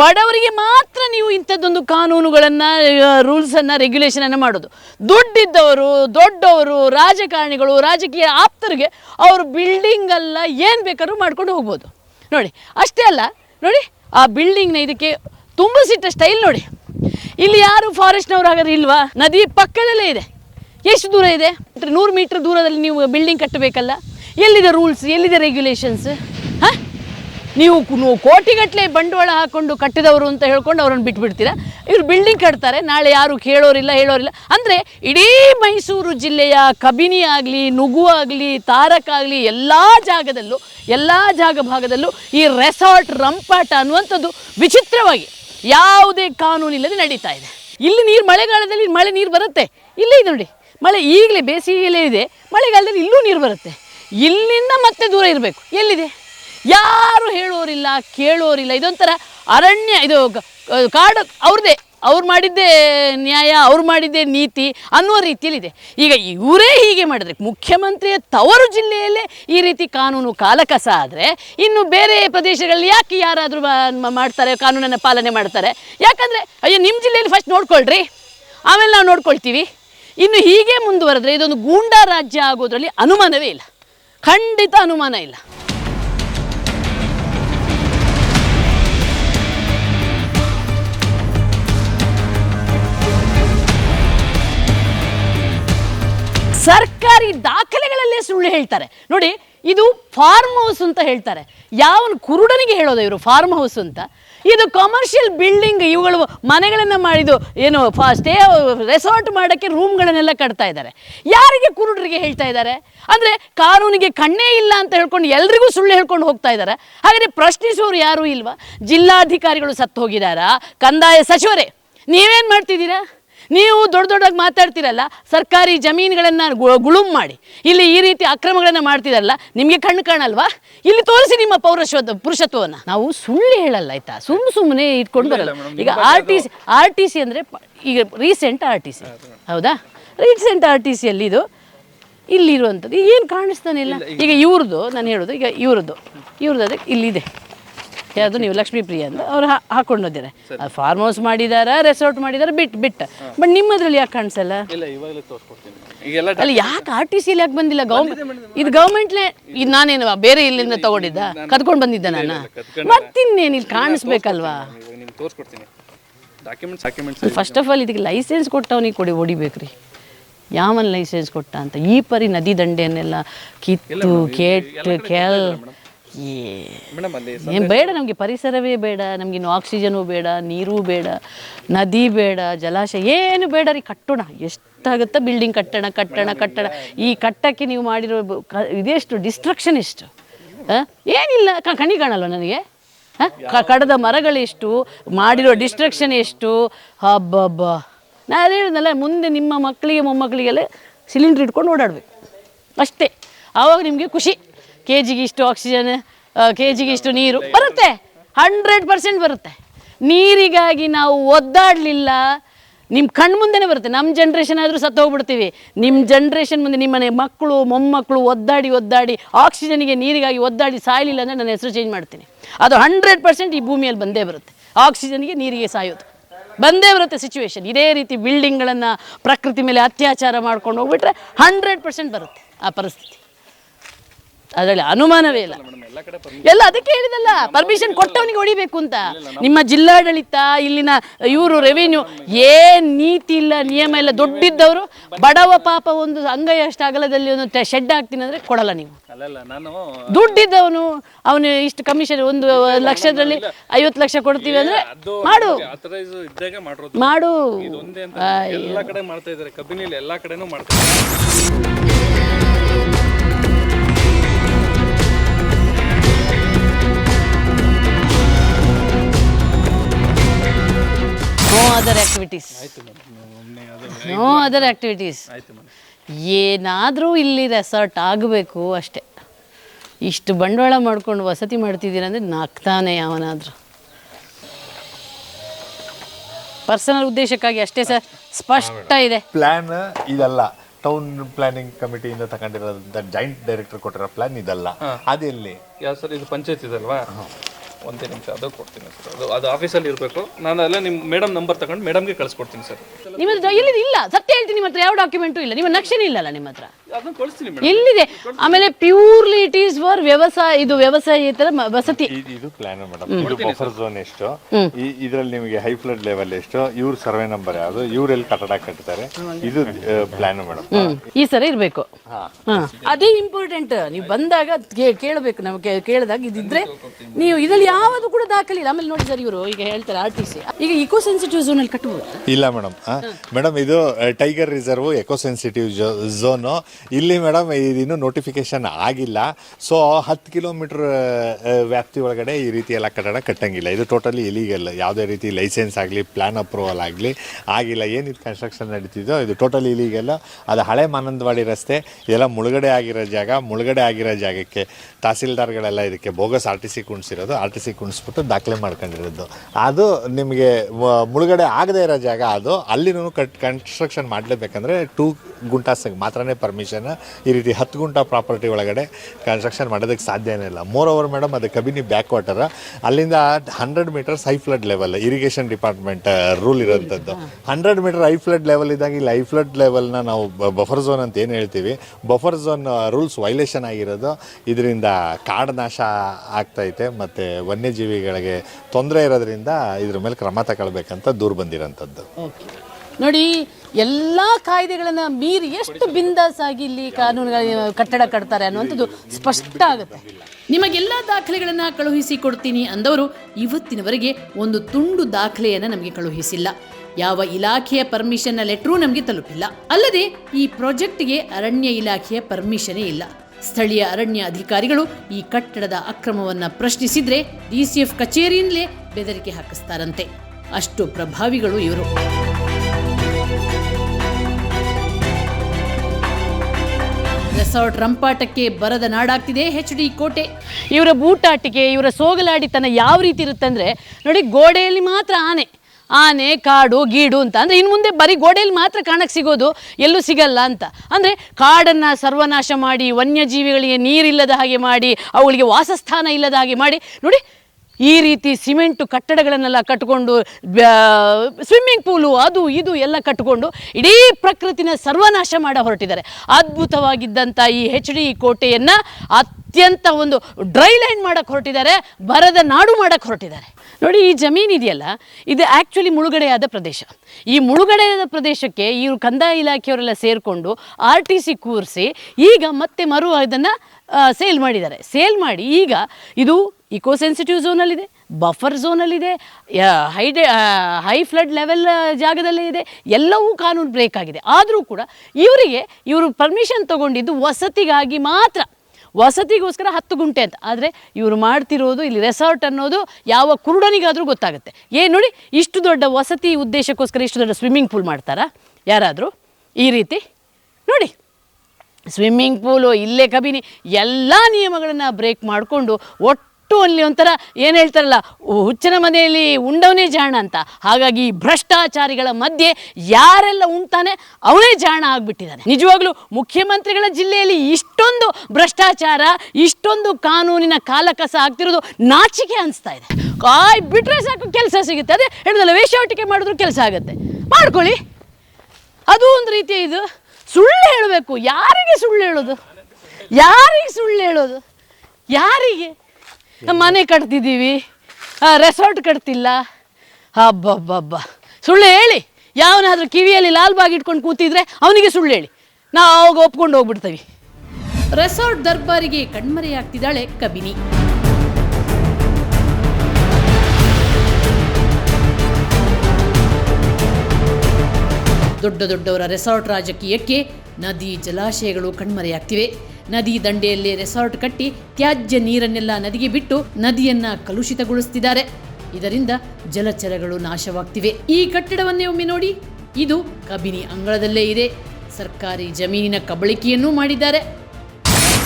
ಬಡವರಿಗೆ ಮಾತ್ರ ನೀವು ಇಂಥದ್ದೊಂದು ಕಾನೂನುಗಳನ್ನು ರೂಲ್ಸನ್ನು ರೆಗ್ಯುಲೇಷನನ್ನು ಮಾಡೋದು. ದುಡ್ಡಿದ್ದವರು, ದೊಡ್ಡವರು, ರಾಜಕಾರಣಿಗಳು, ರಾಜಕೀಯ ಆಪ್ತರಿಗೆ ಅವರು ಬಿಲ್ಡಿಂಗಲ್ಲ ಏನು ಬೇಕಾದ್ರೂ ಮಾಡ್ಕೊಂಡು ಹೋಗ್ಬೋದು. ನೋಡಿ, ಅಷ್ಟೇ ಅಲ್ಲ, ನೋಡಿ, ಆ ಬಿಲ್ಡಿಂಗ್ನ ಇದಕ್ಕೆ ತುಂಬಿಸಿಟ್ಟ ಸ್ಟೈಲ್ ನೋಡಿ. ಇಲ್ಲಿ ಯಾರು ಫಾರೆಸ್ಟ್ನವ್ರು ಹಾಗಾದ್ರೆ ಇಲ್ವಾ? ನದಿ ಪಕ್ಕದಲ್ಲೇ ಇದೆ. ಎಷ್ಟು ದೂರ ಇದೆ? ನೂರು ಮೀಟ್ರ್ ದೂರದಲ್ಲಿ ನೀವು ಬಿಲ್ಡಿಂಗ್ ಕಟ್ಟಬೇಕಲ್ಲ? ಎಲ್ಲಿದೆ ರೂಲ್ಸ್ ಎಲ್ಲಿದೆ ರೆಗ್ಯುಲೇಷನ್ಸ್ ಹಾಂ? ನೀವು ಕೋಟಿಗಟ್ಟಲೆ ಬಂಡವಾಳ ಹಾಕೊಂಡು ಕಟ್ಟಿದವರು ಅಂತ ಹೇಳ್ಕೊಂಡು ಅವ್ರನ್ನ ಬಿಟ್ಬಿಡ್ತೀರಾ? ಇವ್ರು ಬಿಲ್ಡಿಂಗ್ ಕಟ್ತಾರೆ, ನಾಳೆ ಯಾರು ಕೇಳೋರಿಲ್ಲ, ಹೇಳೋರಿಲ್ಲ. ಅಂದರೆ ಇಡೀ ಮೈಸೂರು ಜಿಲ್ಲೆಯ ಕಬಿನಿ ಆಗಲಿ, ನುಗು ಆಗಲಿ, ತಾರಕ್ ಆಗಲಿ, ಎಲ್ಲ ಜಾಗದಲ್ಲೂ, ಎಲ್ಲ ಜಾಗ ಭಾಗದಲ್ಲೂ ಈ ರೆಸಾರ್ಟ್ ರಂಪಾಟ ಅನ್ನುವಂಥದ್ದು ವಿಚಿತ್ರವಾಗಿ ಯಾವುದೇ ಕಾನೂನಿಲ್ಲದೆ ನಡೀತಾ ಇದೆ. ಇಲ್ಲಿ ನೀರು ಮಳೆಗಾಲದಲ್ಲಿ ಮಳೆ ನೀರು ಬರುತ್ತೆ. ಇಲ್ಲೇ ಇದೆ ನೋಡಿ. ಮಳೆ ಈಗಲೇ ಬೇಸಿಗೆಯಲ್ಲೇ ಇದೆ. ಮಳೆಗಾಲದಲ್ಲಿ ಇಲ್ಲೂ ನೀರು ಬರುತ್ತೆ. ಇಲ್ಲಿಂದ ಮತ್ತೆ ದೂರ ಇರಬೇಕು. ಎಲ್ಲಿದೆ? ಯಾರು ಹೇಳೋರಿಲ್ಲ, ಕೇಳೋರಿಲ್ಲ. ಇದೊಂಥರ ಅರಣ್ಯ, ಇದು ಕಾಡು ಅವ್ರದ್ದೇ ಅವ್ರು ಮಾಡಿದ್ದೇ ನ್ಯಾಯ, ಅವ್ರು ಮಾಡಿದ್ದೇ ನೀತಿ ಅನ್ನುವ ರೀತಿಯಲ್ಲಿದೆ. ಈಗ ಇವರೇ ಹೀಗೆ ಮಾಡಿದ್ರೆ, ಮುಖ್ಯಮಂತ್ರಿಯ ತವರು ಜಿಲ್ಲೆಯಲ್ಲೇ ಈ ರೀತಿ ಕಾನೂನು ಕಾಲಕಸ ಆದರೆ, ಇನ್ನು ಬೇರೆ ಪ್ರದೇಶಗಳಲ್ಲಿ ಯಾಕೆ ಯಾರಾದರೂ ಮಾಡ್ತಾರೆ, ಕಾನೂನನ್ನು ಪಾಲನೆ ಮಾಡ್ತಾರೆ? ಯಾಕಂದರೆ, ಅಯ್ಯೋ ನಿಮ್ಮ ಜಿಲ್ಲೆಯಲ್ಲಿ ಫಸ್ಟ್ ನೋಡ್ಕೊಳ್ರಿ. ಆಮೇಲೆ ನಾವು ನೋಡ್ಕೊಳ್ತೀವಿ. ಇನ್ನು ಹೀಗೆ ಮುಂದುವರೆದ್ರೆ, ಇದೊಂದು ಗೂಂಡಾ ರಾಜ್ಯ ಆಗೋದ್ರಲ್ಲಿ ಅನುಮಾನವೇ ಇಲ್ಲ. ಖಂಡಿತ ಅನುಮಾನ ಇಲ್ಲ. ಸರ್ಕಾರಿ ದಾಖಲೆಗಳಲ್ಲೇ ಸುಳ್ಳು ಹೇಳ್ತಾರೆ. ನೋಡಿ, ಇದು ಫಾರ್ಮ್ ಹೌಸ್ ಅಂತ ಹೇಳ್ತಾರೆ. ಯಾವ ಕುರುಡನಿಗೆ ಹೇಳೋದು ಇವರು ಫಾರ್ಮ್ ಹೌಸ್ ಅಂತ. ಇದು ಕಮರ್ಷಿಯಲ್ ಬಿಲ್ಡಿಂಗ್ ಇವುಗಳು ಮನೆಗಳನ್ನು ಮಾಡಿದ್ದು ಏನು ಸ್ಟೇ ರೆಸಾರ್ಟ್ ಮಾಡೋಕ್ಕೆ ರೂಮ್ಗಳನ್ನೆಲ್ಲ ಕಟ್ತಾ ಇದ್ದಾರೆ. ಯಾರಿಗೆ ಕುರುಡರಿಗೆ ಹೇಳ್ತಾ ಇದ್ದಾರೆ? ಅಂದರೆ ಕಾನೂನಿಗೆ ಕಣ್ಣೇ ಇಲ್ಲ ಅಂತ ಹೇಳ್ಕೊಂಡು ಎಲ್ರಿಗೂ ಸುಳ್ಳು ಹೇಳ್ಕೊಂಡು ಹೋಗ್ತಾ ಇದ್ದಾರೆ. ಹಾಗಾದರೆ ಪ್ರಶ್ನಿಸೋರು ಯಾರೂ ಇಲ್ವಾ? ಜಿಲ್ಲಾಧಿಕಾರಿಗಳು ಸತ್ತು ಹೋಗಿದ್ದಾರಾ? ಕಂದಾಯ ಸಚಿವರೇ, ನೀವೇನು ಮಾಡ್ತಿದ್ದೀರಾ? ನೀವು ದೊಡ್ಡ ದೊಡ್ಡದಾಗಿ ಮಾತಾಡ್ತೀರಲ್ಲ ಸರ್ಕಾರಿ ಜಮೀನುಗಳನ್ನು ಗುಳುಮ್ ಮಾಡಿ. ಇಲ್ಲಿ ಈ ರೀತಿ ಅಕ್ರಮಗಳನ್ನು ಮಾಡ್ತಿದಾರಲ್ಲ ನಿಮಗೆ ಕಣ್ಣು ಕಾಣಲ್ವಾ? ಇಲ್ಲಿ ತೋರಿಸಿ ನಿಮ್ಮ ಪೌರಶ್ವ ಪುರುಷತ್ವವನ್ನು. ನಾವು ಸುಳ್ಳು ಹೇಳಲ್ಲ ಆಯ್ತಾ? ಸುಮ್ ಸುಮ್ಮನೆ ಇಟ್ಕೊಂಡು ಬರಲ್ಲ. ಈಗ R T C R T C ಅಂದರೆ ಈಗ ರೀಸೆಂಟ್ ಆರ್ ಟಿ ಸಿ ಹೌದಾ ರೀಸೆಂಟ್ ಆರ್ ಟಿ ಸಿಯಲ್ಲಿ ಇದು ಇಲ್ಲಿರುವಂಥದ್ದು. ಏನು ಕಾಣಿಸ್ತಾನೆ ಇಲ್ಲ? ಈಗ ಇವ್ರದ್ದು ನಾನು ಹೇಳೋದು ಈಗ ಇವ್ರದ್ದು ಇವ್ರದ್ದು ಅದೇ ಇಲ್ಲಿದೆ. ಯಾವುದು ನೀವು ಲಕ್ಷ್ಮೀ ಪ್ರಿಯ ಅಂತ ಅವ್ರು ಹಾಕೊಂಡು ಹೋದಿರ ಫಾರ್ಮ್ ಹೌಸ್ ಮಾಡಿದಾರ ರೆಸಾರ್ಟ್ ಮಾಡಿದಾರ ಬಿಟ್ಟು. ಬಿಟ್ಟ ಬಟ್ ನಿಮ್ಮದ್ರಲ್ಲಿ ಯಾಕೆ ಕಾಣಿಸಲ್ಲ? ಅಲ್ಲಿ ಯಾಕೆ ಆರ್ ಟಿ ಸಿಲಿ ಯಾಕೆ ಬಂದಿಲ್ಲ? ಗೌರ್ಮೆಂಟ್ ಇದು ಗೌರ್ಮೆಂಟ್ಲೇ ಇದು ನಾನೇನು ಬೇರೆ ಇಲ್ಲಿಂದ ತಗೊಂಡಿದ್ದ? ಕದ್ಕೊಂಡು ಬಂದಿದ್ದ ನಾನು? ಮತ್ತಿನ್ನೇನು ಇಲ್ಲಿ ಕಾಣಿಸ್ಬೇಕಲ್ವಾ? ಫಸ್ಟ್ ಆಫ್ ಆಲ್ ಇದಕ್ಕೆ ಲೈಸೆನ್ಸ್ ಕೊಟ್ಟವನಿಗೆ ಕೊಡಿ ಹೊಡಿಬೇಕ್ರಿ. ಯಾವನ್ ಲೈಸೆನ್ಸ್ ಕೊಟ್ಟ ಅಂತ? ಈ ಪರಿ ನದಿ ದಂಡೆಯನ್ನೆಲ್ಲ ಕಿತ್ತು ಕೆಟ್ಟು ಕೆಲ್ ಏನು ಬೇಡ ನಮಗೆ ಪರಿಸರವೇ ಬೇಡ ನಮಗಿನ್ನು ಆಕ್ಸಿಜನು ಬೇಡ ನೀರು ಬೇಡ ನದಿ ಬೇಡ ಜಲಾಶಯ ಏನು ಬೇಡ ರೀ ಕಟ್ಟೋಣ. ಎಷ್ಟಾಗುತ್ತೋ ಬಿಲ್ಡಿಂಗ್ ಕಟ್ಟೋಣ ಕಟ್ಟೋಣ ಕಟ್ಟೋಣ. ಈ ಕಟ್ಟಕ್ಕೆ ನೀವು ಮಾಡಿರೋ ಇದೆಷ್ಟು? ಡಿಸ್ಟ್ರಕ್ಷನ್ ಎಷ್ಟು? ಏನಿಲ್ಲ ಕಣಿ ಕಾಣಲ್ವ ನನಗೆ? ಹಾಂ? ಕಡದ ಮರಗಳೆಷ್ಟು? ಮಾಡಿರೋ ಡಿಸ್ಟ್ರಕ್ಷನ್ ಎಷ್ಟು? ಹಬ್ಬಬ್ಬ ನಾನು ಹೇಳಿದ್ನಲ್ಲ ಮುಂದೆ ನಿಮ್ಮ ಮಕ್ಕಳಿಗೆ ಮೊಮ್ಮಕ್ಕಳಿಗೆಲ್ಲ ಸಿಲಿಂಡ್ರ್ ಇಟ್ಕೊಂಡು ಓಡಾಡಬೇಕು. ಅಷ್ಟೇ. ಆವಾಗ ನಿಮಗೆ ಖುಷಿ. ಕೆ ಜಿಗೆ ಇಷ್ಟು ಆಕ್ಸಿಜನ್ ಕೆ ಜಿಗೆ ಇಷ್ಟು ನೀರು ಬರುತ್ತೆ. ಹಂಡ್ರೆಡ್ ಪರ್ಸೆಂಟ್ ಬರುತ್ತೆ. ನೀರಿಗಾಗಿ ನಾವು ಒದ್ದಾಡಲಿಲ್ಲ ನಿಮ್ಮ ಕಣ್ಣು ಮುಂದೆನೇ ಬರುತ್ತೆ. ನಮ್ಮ ಜನ್ರೇಷನ್ ಆದರೂ ಸತ್ತು ಹೋಗ್ಬಿಡ್ತೀವಿ. ನಿಮ್ಮ ಜನ್ರೇಷನ್ ಮುಂದೆ ನಿಮ್ಮನೆ ಮಕ್ಕಳು, ಮೊಮ್ಮಕ್ಕಳು ಒದ್ದಾಡಿ ಒದ್ದಾಡಿ ಆಕ್ಸಿಜನ್ಗೆ ನೀರಿಗಾಗಿ ಒದ್ದಾಡಿ ಸಾಯಲಿಲ್ಲ ಅಂದರೆ ನನ್ನ ಹೆಸರು ಚೇಂಜ್ ಮಾಡ್ತೀನಿ. ಅದು ಹಂಡ್ರೆಡ್ ಪರ್ಸೆಂಟ್ ಈ ಭೂಮಿಯಲ್ಲಿ ಬಂದೇ ಬರುತ್ತೆ. ಆಕ್ಸಿಜನ್ಗೆ ನೀರಿಗೆ ಸಾಯೋದು. ಬಂದೇ ಬರುತ್ತೆ ಸಿಚುವೇಶನ್ ಇದೇ ರೀತಿ ಬಿಲ್ಡಿಂಗ್ಗಳನ್ನು ಪ್ರಕೃತಿ ಮೇಲೆ ಅತ್ಯಾಚಾರ ಮಾಡ್ಕೊಂಡು ಹೋಗ್ಬಿಟ್ರೆ ಹಂಡ್ರೆಡ್ ಪರ್ಸೆಂಟ್ ಬರುತ್ತೆ ಆ ಪರಿಸ್ಥಿತಿ. ಅದರಲ್ಲಿ ಅನುಮಾನವೇ ಇಲ್ಲ. ಎಲ್ಲ ಅದಕ್ಕೆ ಹೇಳಿದಲ್ಲ ಪರ್ಮಿಷನ್ ಕೊಟ್ಟವನಿಗೆ ಹೊಡಿಬೇಕು ಅಂತ. ನಿಮ್ಮ ಜಿಲ್ಲಾಡಳಿತ ಇಲ್ಲಿನ ಇವರು ರೆವಿನ್ಯೂ ಏನ್ ನೀತಿ ಇಲ್ಲ ನಿಯಮ ಇಲ್ಲ ದೊಡ್ಡಿದ್ದವರು ಬಡವ ಪಾಪ ಒಂದು ಅಂಗೈಯಷ್ಟು ಅಗಲದಲ್ಲಿ ಒಂದು ಶೆಡ್ ಹಾಕ್ತೀನಿ ಅಂದ್ರೆ ಕೊಡಲ್ಲ ನೀವು. ದುಡ್ಡಿದ್ದವನು ಅವನು ಇಷ್ಟು ಕಮಿಷನ್ ಒಂದು ಲಕ್ಷದಲ್ಲಿ ಐವತ್ತು ಲಕ್ಷ ಕೊಡ್ತೀವಿ ಅಂದ್ರೆ ಮಾಡು. ಮಾಡು. No other activities no other activities ಏನಾದರೂ ಇಲ್ಲಿ ರೆಸಾರ್ಟ್ ಆಗಬೇಕು ಅಷ್ಟೇ. ಇಷ್ಟು ಬಂಡವಾಳ ಮಾಡ್ಕೊಂಡು ವಸತಿ ಮಾಡ್ತಿದ್ದೀರ ಅಂದರೆ ನಾಕ್ತಾನೆ ಯಾವನಾದರೂ. ಪರ್ಸನಲ್ ಉದ್ದೇಶಕ್ಕಾಗಿ ಅಷ್ಟೇ ಸರ್ ಸ್ಪಷ್ಟ ಇದೆ. ಪ್ಲಾನ್ ಇದಲ್ಲ. ಟೌನ್ ಪ್ಲಾನಿಂಗ್ ಕಮಿಟಿಯಿಂದ ತಗೊಂಡಿರೋ ಜಾಯಿಂಟ್ ಡೈರೆಕ್ಟರ್ ಕೊಟ್ಟಿರೋ ಪ್ಲಾನ್ ಇದಲ್ಲ. ಅದೆಲ್ಲಿ? ಯಾವ ಸರ್ ಇದು ಪಂಚಾಯತ್ ಇದಲ್ವಾ? ಒಂದೇ ನಿಮಿಷ ಅದು ಕೊಡ್ತೀನಿ ಸರ್. ಅದು ಅದು ಆಫೀಸಲ್ಲಿ ಇರಬೇಕು. ನಾನು ಅಲ್ಲೇ ನಿಮ್ಮ ಮೇಡಮ್ ನಂಬರ್ ತಗೊಂಡು ಮೇಡಮ್ಗೆ ಕಳಿಸ್ಕೊಡ್ತೀನಿ ಸರ್. ನಿಮ್ಮ ಹತ್ರ ಎಲ್ಲಿದೆ? ಇಲ್ಲ ಸತ್ಯ ಹೇಳ್ತೀನಿ ನಿಮ್ಮ ಹತ್ರ ಯಾವ ಡಾಕ್ಯುಮೆಂಟು ಇಲ್ಲ. ನಿಮ್ಮ ನಕ್ಷೆನೇ ಇಲ್ಲಲ್ಲ ನಿಮ್ಮ ಹತ್ರ? ಅದನ್ನ ಕಳಿಸ್ತೀನಿ ಮೇಡಮ್. ಎಲ್ಲಿದೆ? ಆಮೇಲೆ ಪ್ಯೂರ್ಲಿ ಇಟ್ ಈಸ್ ಫಾರ್ ವ್ಯವಸಾಯ ಇದು ವ್ಯವಸಾಯೇತರ ಮ- ವಸತಿ. ಇದ್- ಇದು ಪ್ಲಾನ್ ಮೇಡಮ್. ಇದು ಬಫರ್ ಝೋನ್ ಎಷ್ಟು? ಇದರಲ್ಲಿ ನಿಮಗೆ ಹೈ ಫ್ಲಡ್ ಲೆವೆಲ್ ಎಷ್ಟು? ಇವ್ರ ಸರ್ವೆ ನಂಬರ್ ಯಾವುದು? ಇವ್ರೆಲ್ಲಿ ಕಟ್ಟಡ ಕಟ್ಟುತ್ತಾರೆ ಇದು ಪ್ಲಾನ್ ಮೇಡಮ್. ಈ ಸರ ಇರಬೇಕು. ಅದೇ ಇಂಪಾರ್ಟೆಂಟ್ ನೀವು ಬಂದಾಗ ಕೇ- ಕೇಳಬೇಕು ನಮಗೆ ಕೇಳಿದಾಗ ಇದಿದ್ರೆ ನೀವು ಇದ್ರಲ್ಲಿ ಯಾವುದು ಕೂಡ ದಾಖಲಿಲ್ಲ. ಆಮೇಲೆ ನೋಡಿ ಸರ್ ಇವರು ಈಗ ಹೇಳ್ತಾರೆ ಆರ್ ಟಿ ಸಿ ಈಗ ಇಕೋ ಸೆನ್ಸಿಟಿವ್ ಝೋನ್ ಅಲ್ಲಿ ಕಟ್ಟಬಹುದು? ಇಲ್ಲ ಮೇಡಮ್ ಮೇಡಮ್ ಇದು tiger reserve eco sensitive zone ಇಲ್ಲಿ ಮೇಡಮ್ ಇದಿನ್ನೂ ನೋಟಿಫಿಕೇಶನ್ ಆಗಿಲ್ಲ. ಸೊ ಹತ್ತು ಕಿಲೋಮೀಟರ್ ವ್ಯಾಪ್ತಿ ಒಳಗಡೆ ಈ ರೀತಿ ಎಲ್ಲ ಕಟ್ಟಡ ಕಟ್ಟಂಗಿಲ್ಲ. ಇದು ಟೋಟಲಿ ಇಲಿಗಲ್ ಯಾವುದೇ ರೀತಿ ಲೈಸೆನ್ಸ್ ಆಗಲಿ ಪ್ಲಾನ್ ಅಪ್ರೂವಲ್ ಆಗಲಿ ಆಗಿಲ್ಲ. ಏನಿದು ಕನ್ಸ್ಟ್ರಕ್ಷನ್ ನಡೀತಿದೋ ಇದು ಟೋಟಲಿ ಇಲಿಗಲ್ ಅದು ಹಳೆ ಮಾನಂದವಾಡಿ ರಸ್ತೆ ಎಲ್ಲ ಮುಳುಗಡೆ ಆಗಿರೋ ಜಾಗ ಮುಳುಗಡೆ ಆಗಿರೋ ಜಾಗಕ್ಕೆ ತಹಸೀಲ್ದಾರ್ಗಳೆಲ್ಲ ಇದಕ್ಕೆ ಬೋಗಸ್ ಆರ್ ಟಿ ಸಿ ಕುಣಿಸಿರೋದು. ಆರ್ ಸಿ ಕುಣಿಸ್ಬಿಟ್ಟು ದಾಖಲೆ ಮಾಡ್ಕೊಂಡಿರೋದು. ಅದು ನಿಮಗೆ ಮುಳುಗಡೆ ಆಗದೇ ಇರೋ ಜಾಗ ಅದು, ಅಲ್ಲಿನೂ ಕಟ್ ಕನ್ಸ್ಟ್ರಕ್ಷನ್ ಮಾಡಲೇಬೇಕಂದ್ರೆ ಟೂ ಗುಂಟಾಸಿಗೆ ಮಾತ್ರನೇ ಪರ್ಮಿಷನ್ ಈ ರೀತಿ ಹತ್ತು ಗುಂಟ ಪ್ರಾಪರ್ಟಿ ಒಳಗಡೆ ಕನ್ಸ್ಟ್ರಕ್ಷನ್ ಮಾಡೋದಕ್ಕೆ ಸಾಧ್ಯನೇ ಇಲ್ಲ. ಮೋರ್ ಓವರ್ ಮೇಡಮ್ ಅದು ಕಬಿನಿ ಬ್ಯಾಕ್ ವಾಟರ್ ಅಲ್ಲಿಂದ hundred metres high flood level irrigation department rule ಇರೋಂಥದ್ದು hundred metre high flood level ಇದ್ದಾಗ ಇಲ್ಲಿ ಹೈ ಫ್ಲಡ್ ಲೆವೆಲ್ನ ನಾವು ಬಫರ್ ಝೋನ್ ಅಂತ ಏನು ಹೇಳ್ತೀವಿ? ಬಫರ್ ಝೋನ್ ರೂಲ್ಸ್ ವೈಲೇಷನ್ ಆಗಿರೋದು. ಇದರಿಂದ ಕಾಡು ನಾಶ ಆಗ್ತೈತೆ, ಮತ್ತು ವನ್ಯಜೀವಿಗಳಿಗೆ ತೊಂದರೆ ಇರೋದ್ರಿಂದ ಇದ್ರ ಮೇಲೆ ಕ್ರಮ ತಗೊಳ್ಬೇಕಂತ ದೂರ ಬಂದಿರೋಂಥದ್ದು. ನೋಡಿ, ಎಲ್ಲ ಕಾಯ್ದೆಗಳನ್ನು ಮೀರಿ ಎಷ್ಟು ಬಿಂದಾಸ್ ಆಗಿ ಇಲ್ಲಿ ಕಾನೂನು ಕಟ್ಟಡ ಕಟ್ತಾರೆ ಅನ್ನುವಂಥದ್ದು ಸ್ಪಷ್ಟ ಆಗುತ್ತೆ ನಿಮಗೆಲ್ಲ ದಾಖಲೆಗಳನ್ನು ಕಳುಹಿಸಿ ಕೊಡ್ತೀನಿ ಅಂದವರು ಇವತ್ತಿನವರೆಗೆ ಒಂದು ತುಂಡು ದಾಖಲೆಯನ್ನ ನಮಗೆ ಕಳುಹಿಸಿಲ್ಲ. ಯಾವ ಇಲಾಖೆಯ ಪರ್ಮಿಷನ್ನ ಲೆಟ್ರೂ ನಮಗೆ ತಲುಪಿಲ್ಲ. ಅಲ್ಲದೆ ಈ ಪ್ರಾಜೆಕ್ಟ್ಗೆ ಅರಣ್ಯ ಇಲಾಖೆಯ ಪರ್ಮಿಷನೇ ಇಲ್ಲ. ಸ್ಥಳೀಯ ಅರಣ್ಯ ಅಧಿಕಾರಿಗಳು ಈ ಕಟ್ಟಡದ ಅಕ್ರಮವನ್ನ ಪ್ರಶ್ನಿಸಿದ್ರೆ ಡಿಸಿಎಫ್ ಕಚೇರಿಯಿಂದಲೇ ಬೆದರಿಕೆ ಹಾಕಿಸ್ತಾರಂತೆ. ಅಷ್ಟು ಪ್ರಭಾವಿಗಳು ಇವರು. ರೆಸಾರ್ಟ್ ರಂಪಾಟಕ್ಕೆ ಬರದ ನಾಡಾಗ್ತಿದೆ ಹೆಚ್ ಡಿ ಕೋಟೆ. ಇವರ ಬೂಟಾಟಿಕೆ ಇವರ ಸೋಗಲಾಡಿತನ ಯಾವ ರೀತಿ ಇರುತ್ತೆ ಅಂದರೆ ನೋಡಿ ಗೋಡೆಯಲ್ಲಿ ಮಾತ್ರ ಆನೆ. ಆನೆ, ಕಾಡು, ಗೀಡು ಅಂತ. ಅಂದರೆ ಇನ್ನು ಮುಂದೆ ಬರೀ ಗೋಡೆಯಲ್ಲಿ ಮಾತ್ರ ಕಾಣಕ್ಕೆ ಸಿಗೋದು, ಎಲ್ಲೂ ಸಿಗಲ್ಲ ಅಂತ. ಅಂದರೆ ಕಾಡನ್ನು ಸರ್ವನಾಶ ಮಾಡಿ, ವನ್ಯಜೀವಿಗಳಿಗೆ ನೀರಿಲ್ಲದ ಹಾಗೆ ಮಾಡಿ, ಅವುಗಳಿಗೆ ವಾಸಸ್ಥಾನ ಇಲ್ಲದ ಹಾಗೆ ಮಾಡಿ. ನೋಡಿ, ಈ ರೀತಿ ಸಿಮೆಂಟು ಕಟ್ಟಡಗಳನ್ನೆಲ್ಲ ಕಟ್ಕೊಂಡು ಸ್ವಿಮ್ಮಿಂಗ್ ಪೂಲು, ಅದು, ಇದು ಎಲ್ಲ ಕಟ್ಕೊಂಡು ಇಡೀ ಪ್ರಕೃತಿನ ಸರ್ವನಾಶ ಮಾಡ ಹೊರಟಿದ್ದಾರೆ. ಅದ್ಭುತವಾಗಿದ್ದಂಥ ಈ ಹೆಚ್ ಡಿ ಕೋಟೆಯನ್ನು ಅತ್ಯಂತ ಒಂದು ಡ್ರೈ ಲೈನ್ ಮಾಡಕ್ಕೆ ಹೊರಟಿದ್ದಾರೆ, ಬರದ ನಾಡು ಮಾಡಕ್ಕೆ ಹೊರಟಿದ್ದಾರೆ. ನೋಡಿ, ಈ ಜಮೀನು ಇದೆಯಲ್ಲ, ಇದು ಆ್ಯಕ್ಚುಲಿ ಮುಳುಗಡೆಯಾದ ಪ್ರದೇಶ. ಈ ಮುಳುಗಡೆಯಾದ ಪ್ರದೇಶಕ್ಕೆ ಇವರು ಕಂದಾಯ ಇಲಾಖೆಯವರೆಲ್ಲ ಸೇರಿಕೊಂಡು ಆರ್ ಟಿ ಸಿ ಕೂರಿಸಿ ಈಗ ಮತ್ತೆ ಮರು ಅದನ್ನು ಸೇಲ್ ಮಾಡಿದ್ದಾರೆ. ಸೇಲ್ ಮಾಡಿ ಈಗ ಇದು ಇಕೋ ಸೆನ್ಸಿಟಿವ್ ಝೋನಲ್ಲಿದೆ ಬಫರ್ ಝೋನಲ್ಲಿದೆ ಹೈ ಹೈ ಫ್ಲಡ್ ಲೆವೆಲ್ ಜಾಗದಲ್ಲೇ ಇದೆ, ಎಲ್ಲವೂ ಕಾನೂನು ಬ್ರೇಕ್ ಆಗಿದೆ. ಆದರೂ ಕೂಡ ಇವರಿಗೆ ಇವರು ಪರ್ಮಿಷನ್ ತಗೊಂಡಿದ್ದು ವಸತಿಗಾಗಿ ಮಾತ್ರ. ವಸತಿಗೋಸ್ಕರ ಹತ್ತು ಗುಂಟೆ ಅಂತ. ಆದರೆ ಇವರು ಮಾಡ್ತಿರೋದು ಇಲ್ಲಿ ರೆಸಾರ್ಟ್ ಅನ್ನೋದು ಯಾವ ಕುರುಡನಿಗಾದರೂ ಗೊತ್ತಾಗುತ್ತೆ. ಏನು ನೋಡಿ, ಇಷ್ಟು ದೊಡ್ಡ ವಸತಿ ಉದ್ದೇಶಕ್ಕೋಸ್ಕರ ಇಷ್ಟು ದೊಡ್ಡ ಸ್ವಿಮ್ಮಿಂಗ್ ಪೂಲ್ ಮಾಡ್ತಾರಾ? ಯಾರಾದರೂ? ಈ ರೀತಿ. ನೋಡಿ ಸ್ವಿಮ್ಮಿಂಗ್ ಪೂಲು ಇಲ್ಲೇ ಕಬಿನಿ, ಎಲ್ಲ ನಿಯಮಗಳನ್ನು ಬ್ರೇಕ್ ಮಾಡಿಕೊಂಡು ಒಟ್ಟು ಅಲ್ಲಿ ಒಂಥರ ಏನು ಹೇಳ್ತಾರಲ್ಲ ಹುಚ್ಚನ ಮನೆಯಲ್ಲಿ ಉಂಡವನೇ ಜಾಣ ಅಂತ. ಹಾಗಾಗಿ ಭ್ರಷ್ಟಾಚಾರಿಗಳ ಮಧ್ಯೆ ಯಾರೆಲ್ಲ ಉಣ್ತಾನೆ, ಅವನೇ ಜಾಣ ಆಗಿಬಿಟ್ಟಿದ್ದಾನೆ. ನಿಜವಾಗ್ಲೂ ಮುಖ್ಯಮಂತ್ರಿಗಳ ಜಿಲ್ಲೆಯಲ್ಲಿ ಇಷ್ಟೊಂದು ಭ್ರಷ್ಟಾಚಾರ, ಇಷ್ಟೊಂದು ಕಾನೂನಿನ ಕಾಲಕಸ ಆಗ್ತಿರೋದು ನಾಚಿಕೆ ಅನಿಸ್ತಾ ಇದೆ. ಕಾಯ್ ಬಿಟ್ಟರೆ ಸಾಕು ಕೆಲಸ ಸಿಗುತ್ತೆ. ಅದೇ ಹೇಳಿದಲ್ಲ ವೇಷಾವಟಿಕೆ ಮಾಡಿದ್ರು ಕೆಲಸ ಆಗುತ್ತೆ. ಮಾಡ್ಕೊಳ್ಳಿ. ಅದು ಒಂದು ರೀತಿ ಇದು. ಸುಳ್ಳು ಹೇಳಬೇಕು. ಯಾರಿಗೆ ಸುಳ್ಳು ಹೇಳೋದು? ಯಾರಿಗೆ ಸುಳ್ಳು ಹೇಳೋದು? ಯಾರಿಗೆ? ಮನೆ ಕಟ್ತಿದ್ದೀವಿ. ರೆಸಾರ್ಟ್ ಕಟ್ತಿಲ್ಲ. ಹಬ್ಬಬ್ಬಬ್ಬ. ಸುಳ್ಳು ಹೇಳಿ. ಯಾವನಾದ್ರೂ ಕಿವಿಯಲ್ಲಿ ಲಾಲ್ ಬಾಗ್ ಇಟ್ಕೊಂಡು ಕೂತಿದ್ರೆ ಅವನಿಗೆ ಸುಳ್ಳು ಹೇಳಿ. ನಾವು ಅವಾಗ ಒಪ್ಕೊಂಡು ಹೋಗ್ಬಿಡ್ತೀವಿ. ರೆಸಾರ್ಟ್ ದರ್ಬಾರಿಗೆ ಕಣ್ಮರೆಯಾಗ್ತಿದ್ದಾಳೆ ಕಬಿನಿ. ದೊಡ್ಡ ದೊಡ್ಡವರ ರೆಸಾರ್ಟ್ ರಾಜಕೀಯಕ್ಕೆ ನದಿ ಜಲಾಶಯಗಳು ಕಣ್ಮರೆಯಾಗ್ತಿವೆ. ನದಿ ದಂಡೆಯಲ್ಲಿ ರೆಸಾರ್ಟ್ ಕಟ್ಟಿ ತ್ಯಾಜ್ಯ ನೀರನ್ನೆಲ್ಲ ನದಿಗೆ ಬಿಟ್ಟು ನದಿಯನ್ನ ಕಲುಷಿತಗೊಳಿಸ್ತಿದ್ದಾರೆ. ಇದರಿಂದ ಜಲಚರಗಳು ನಾಶವಾಗ್ತಿವೆ. ಈ ಕಟ್ಟಡವನ್ನೇ ಒಮ್ಮೆ ನೋಡಿ ಇದು ಕಬಿನಿ ಅಂಗಳದಲ್ಲೇ ಇದೆ. ಸರ್ಕಾರಿ ಜಮೀನಿನ ಕಬಳಿಕೆಯನ್ನೂ ಮಾಡಿದ್ದಾರೆ.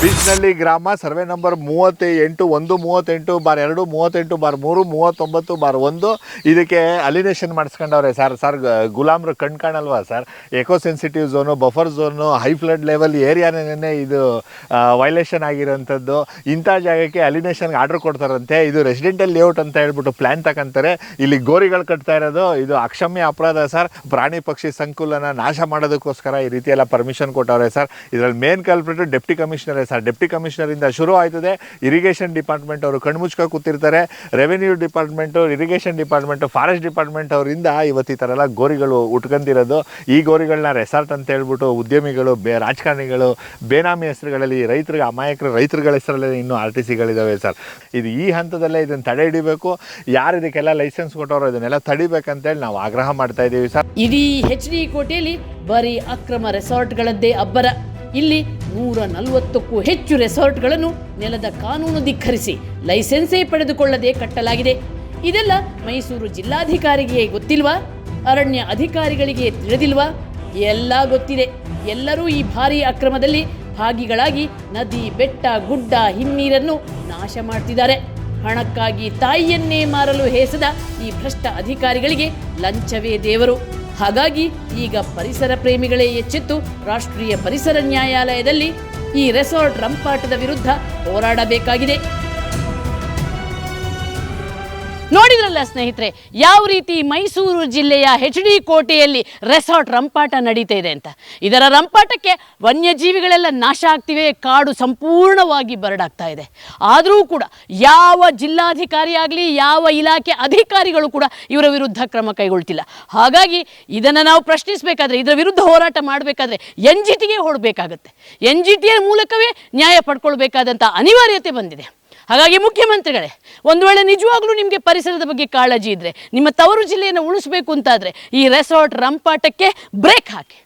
ಬೀಚ್ನಲ್ಲಿ ಗ್ರಾಮ, ಸರ್ವೆ ನಂಬರ್ ಮೂವತ್ತ ಎಂಟು ಒಂದು ಮೂವತ್ತೆಂಟು ಬಾರ್ ಎರಡು, ಮೂವತ್ತೆಂಟು ಬಾರ್ ಮೂರು, ಮೂವತ್ತೊಂಬತ್ತು ಬಾರ್ ಒಂದು. ಇದಕ್ಕೆ ಅಲಿನೇಷನ್ ಮಾಡಿಸ್ಕೊಂಡವ್ರೆ ಸರ್ ಸರ್ ಗುಲಾಮ್ರು ಕಣ್ ಕಾಣಲ್ವಾ sir? Eco sensitive zone buffer zone high flood level ಏರಿಯಾನೇ ಇದು ವೈಲೇಷನ್ ಆಗಿರೋಂಥದ್ದು. ಇಂಥ ಜಾಗಕ್ಕೆ ಅಲಿನೇಷನ್ಗೆ ಆರ್ಡರ್ ಕೊಡ್ತಾರಂತೆ. ಇದು ರೆಸಿಡೆಂಟಲ್ ಲೇಔಟ್ ಅಂತ ಹೇಳ್ಬಿಟ್ಟು ಪ್ಲ್ಯಾನ್ ತಗೊಂತಾರೆ ಇಲ್ಲಿ ಗೋರಿಗಳು ಕಟ್ತಾ ಇರೋದು, ಇದು ಅಕ್ಷಮ್ಯ ಅಪರಾಧ ಸರ್. ಪ್ರಾಣಿ ಪಕ್ಷಿ ಸಂಕುಲನ ನಾಶ ಮಾಡೋದಕ್ಕೋಸ್ಕರ ಈ ರೀತಿ ಎಲ್ಲ ಪರ್ಮಿಷನ್ ಕೊಟ್ಟವ್ರೆ ಸರ್. ಇದರಲ್ಲಿ ಮೇನ್ ಕಲ್ಪ್ರಿಟ್ ಡೆಪ್ಟಿ ಕಮಿಷನರೇ ಸರ್, ಡೆಪ್ಟಿ ಕಮಿಷನರಿಂದ ಶುರು ಆಯ್ತದೆ. ಇರಿಗೇಷನ್ ಡಿಪಾರ್ಟ್ಮೆಂಟ್ ಅವರು ಕಣ್ಮುಚ್ಕ ಕೂತಿರ್ತಾರೆ. Revenue department irrigation department forest department ಅವರಿಂದ ಇವತ್ತು ಈ ಥರ ಎಲ್ಲ ಗೋರಿಗಳು ಉಟ್ಕೊಂಡಿರೋದು ಈ ಗೋರಿಗಳನ್ನ ರೆಸಾರ್ಟ್ ಅಂತ ಹೇಳ್ಬಿಟ್ಟು ಉದ್ಯಮಿಗಳು, ಬೇ ರಾಜಕಾರಣಿಗಳು, ಬೇನಾಮಿ ಹೆಸರುಗಳಲ್ಲಿ ರೈತರಿಗೆ, ಅಮಾಯಕರ ರೈತರುಗಳ ಹೆಸರಲ್ಲಿ ಇನ್ನೂ ಆರ್ ಟಿ ಸಿಗಳಿದ್ದಾವೆ ಸರ್. ಇದು ಈ ಹಂತದಲ್ಲೇ ಇದನ್ನು ತಡೆ ಹಿಡಿಬೇಕು. ಯಾರು ಇದಕ್ಕೆಲ್ಲ ಲೈಸೆನ್ಸ್ ಕೊಟ್ಟವರು ಇದನ್ನೆಲ್ಲ ತಡಿಬೇಕಂತೇಳಿ ನಾವು ಆಗ್ರಹ ಮಾಡ್ತಾ ಇದ್ದೀವಿ ಸರ್. ಇಡೀ ಹೆಚ್ ಡಿ ಕೋಟೆಯಲ್ಲಿ ಬರೀ ಅಕ್ರಮ ರೆಸಾರ್ಟ್ಗಳದ್ದೇ ಅಬ್ಬರ. ಇಲ್ಲಿ ನೂರ ನಲವತ್ತಕ್ಕೂ ಹೆಚ್ಚು ರೆಸಾರ್ಟ್ಗಳನ್ನು ನೆಲದ ಕಾನೂನು ಧಿಕ್ಕರಿಸಿ ಲೈಸೆನ್ಸೇ ಪಡೆದುಕೊಳ್ಳದೆ ಕಟ್ಟಲಾಗಿದೆ. ಇದೆಲ್ಲ ಮೈಸೂರು ಜಿಲ್ಲಾಧಿಕಾರಿಗೆ ಗೊತ್ತಿಲ್ವಾ? ಅರಣ್ಯ ಅಧಿಕಾರಿಗಳಿಗೆ ತಿಳಿದಿಲ್ವಾ? ಎಲ್ಲ ಗೊತ್ತಿದೆ. ಎಲ್ಲರೂ ಈ ಭಾರೀ ಅಕ್ರಮದಲ್ಲಿ ಭಾಗಿಗಳಾಗಿ ನದಿ, ಬೆಟ್ಟ, ಗುಡ್ಡ, ಹಿನ್ನೀರನ್ನು ನಾಶ ಮಾಡ್ತಿದ್ದಾರೆ. ಹಣಕ್ಕಾಗಿ ತಾಯಿಯನ್ನೇ ಮಾರಲು ಹೇಸದ ಈ ಭ್ರಷ್ಟ ಅಧಿಕಾರಿಗಳಿಗೆ ಲಂಚವೇ ದೇವರು. ಹಾಗಾಗಿ ಈಗ ಪರಿಸರ ಪ್ರೇಮಿಗಳೇ ಎಚ್ಚೆತ್ತು ರಾಷ್ಟ್ರೀಯ ಪರಿಸರ ನ್ಯಾಯಾಲಯದಲ್ಲಿ ಈ ರೆಸಾರ್ಟ್ ರಂಪಾಟದ ವಿರುದ್ಧ ಹೋರಾಡಬೇಕಾಗಿದೆ. ನೋಡಿದ್ರಲ್ಲ ಸ್ನೇಹಿತರೆ, ಯಾವ ರೀತಿ ಮೈಸೂರು ಜಿಲ್ಲೆಯ ಹೆಚ್ ಡಿ ಕೋಟೆಯಲ್ಲಿ ರೆಸಾರ್ಟ್ ರಂಪಾಟ ನಡೀತಾ ಇದೆ ಅಂತ. ಇದರ ರಂಪಾಟಕ್ಕೆ ವನ್ಯಜೀವಿಗಳೆಲ್ಲ ನಾಶ ಆಗ್ತಿವೆ, ಕಾಡು ಸಂಪೂರ್ಣವಾಗಿ ಬರಡಾಗ್ತಾ ಇದೆ. ಆದರೂ ಕೂಡ ಯಾವ ಜಿಲ್ಲಾಧಿಕಾರಿ ಆಗಲಿ, ಯಾವ ಇಲಾಖೆ ಅಧಿಕಾರಿಗಳು ಕೂಡ ಇವರ ವಿರುದ್ಧ ಕ್ರಮ ಕೈಗೊಳ್ತಿಲ್ಲ. ಹಾಗಾಗಿ ಇದನ್ನು ನಾವು ಪ್ರಶ್ನಿಸಬೇಕಾದ್ರೆ, ಇದರ ವಿರುದ್ಧ ಹೋರಾಟ ಮಾಡಬೇಕಾದ್ರೆ ಎನ್ ಜಿ ಟಿಗೆ ಹೊಡಬೇಕಾಗತ್ತೆ ಎನ್ ಜಿ ಟಿಯ ಮೂಲಕವೇ ನ್ಯಾಯ ಪಡ್ಕೊಳ್ಬೇಕಾದಂಥ ಅನಿವಾರ್ಯತೆ ಬಂದಿದೆ. ಹಾಗಾಗಿ ಮುಖ್ಯಮಂತ್ರಿಗಳೇ, ಒಂದು ವೇಳೆ ನಿಜವಾಗ್ಲೂ ನಿಮಗೆ ಪರಿಸರದ ಬಗ್ಗೆ ಕಾಳಜಿ ಇದ್ದರೆ ನಿಮ್ಮ ತವರು ಜಿಲ್ಲೆಯನ್ನು ಉಳಿಸಬೇಕು ಅಂತಾದರೆ ಈ ರೆಸಾರ್ಟ್ ರಂಪಾಟಕ್ಕೆ ಬ್ರೇಕ್ ಹಾಕಿ.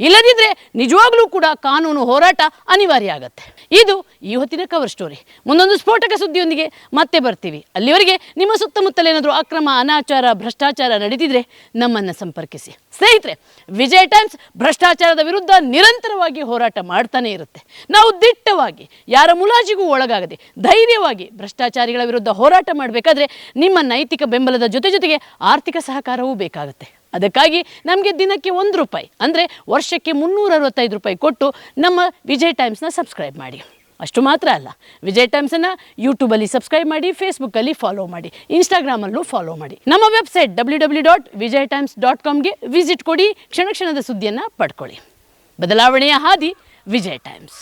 ಇಲ್ಲದಿದ್ದರೆ ನಿಜವಾಗ್ಲೂ ಕೂಡ ಕಾನೂನು ಹೋರಾಟ ಅನಿವಾರ್ಯ ಆಗತ್ತೆ. ಇದು ಈ ಹೊತ್ತಿನ ಕವರ್ ಸ್ಟೋರಿ ಮುಂದೊಂದು ಸ್ಫೋಟಕ ಸುದ್ದಿಯೊಂದಿಗೆ ಮತ್ತೆ ಬರ್ತೀವಿ. ಅಲ್ಲಿವರೆಗೆ ನಿಮ್ಮ ಸುತ್ತಮುತ್ತಲೇನಾದರೂ ಅಕ್ರಮ, ಅನಾಚಾರ, ಭ್ರಷ್ಟಾಚಾರ ನಡೆದಿದ್ರೆ ನಮ್ಮನ್ನು ಸಂಪರ್ಕಿಸಿ. ಸ್ನೇಹಿತರೆ, ವಿಜಯ್ ಟೈಮ್ಸ್ ಭ್ರಷ್ಟಾಚಾರದ ವಿರುದ್ಧ ನಿರಂತರವಾಗಿ ಹೋರಾಟ ಮಾಡ್ತಾನೆ ಇರುತ್ತೆ. ನಾವು ದಿಟ್ಟವಾಗಿ, ಯಾರ ಮುಲಾಜಿಗೂ ಒಳಗಾಗದೆ, ಧೈರ್ಯವಾಗಿ ಭ್ರಷ್ಟಾಚಾರಿಗಳ ವಿರುದ್ಧ ಹೋರಾಟ ಮಾಡಬೇಕಾದ್ರೆ ನಿಮ್ಮ ನೈತಿಕ ಬೆಂಬಲದ ಜೊತೆ ಜೊತೆಗೆ ಆರ್ಥಿಕ ಸಹಕಾರವೂ ಬೇಕಾಗುತ್ತೆ. ಅದಕ್ಕಾಗಿ ನಮಗೆ ದಿನಕ್ಕೆ ಒಂದು ರೂಪಾಯಿ, ಅಂದರೆ ವರ್ಷಕ್ಕೆ ಮುನ್ನೂರ ಅರವತ್ತೈದು ರೂಪಾಯಿ ಕೊಟ್ಟು ನಮ್ಮ ವಿಜಯ್ ಟೈಮ್ಸ್ನ ಸಬ್ಸ್ಕ್ರೈಬ್ ಮಾಡಿ. ಅಷ್ಟು ಮಾತ್ರ ಅಲ್ಲ, ವಿಜಯ್ ಟೈಮ್ಸನ್ನು ಯೂಟ್ಯೂಬಲ್ಲಿ ಸಬ್ಸ್ಕ್ರೈಬ್ ಮಾಡಿ ಫೇಸ್ಬುಕ್ಕಲ್ಲಿ ಫಾಲೋ ಮಾಡಿ ಇನ್ಸ್ಟಾಗ್ರಾಮಲ್ಲೂ ಫಾಲೋ ಮಾಡಿ ನಮ್ಮ website W W dot Vijay times dot ಕಾಮ್ಗೆ visit ಕೊಡಿ, ಕ್ಷಣ ಕ್ಷಣದ ಸುದ್ದಿಯನ್ನು ಪಡ್ಕೊಳ್ಳಿ. ಬದಲಾವಣೆಯ ಹಾದಿ, ವಿಜಯ್ ಟೈಮ್ಸ್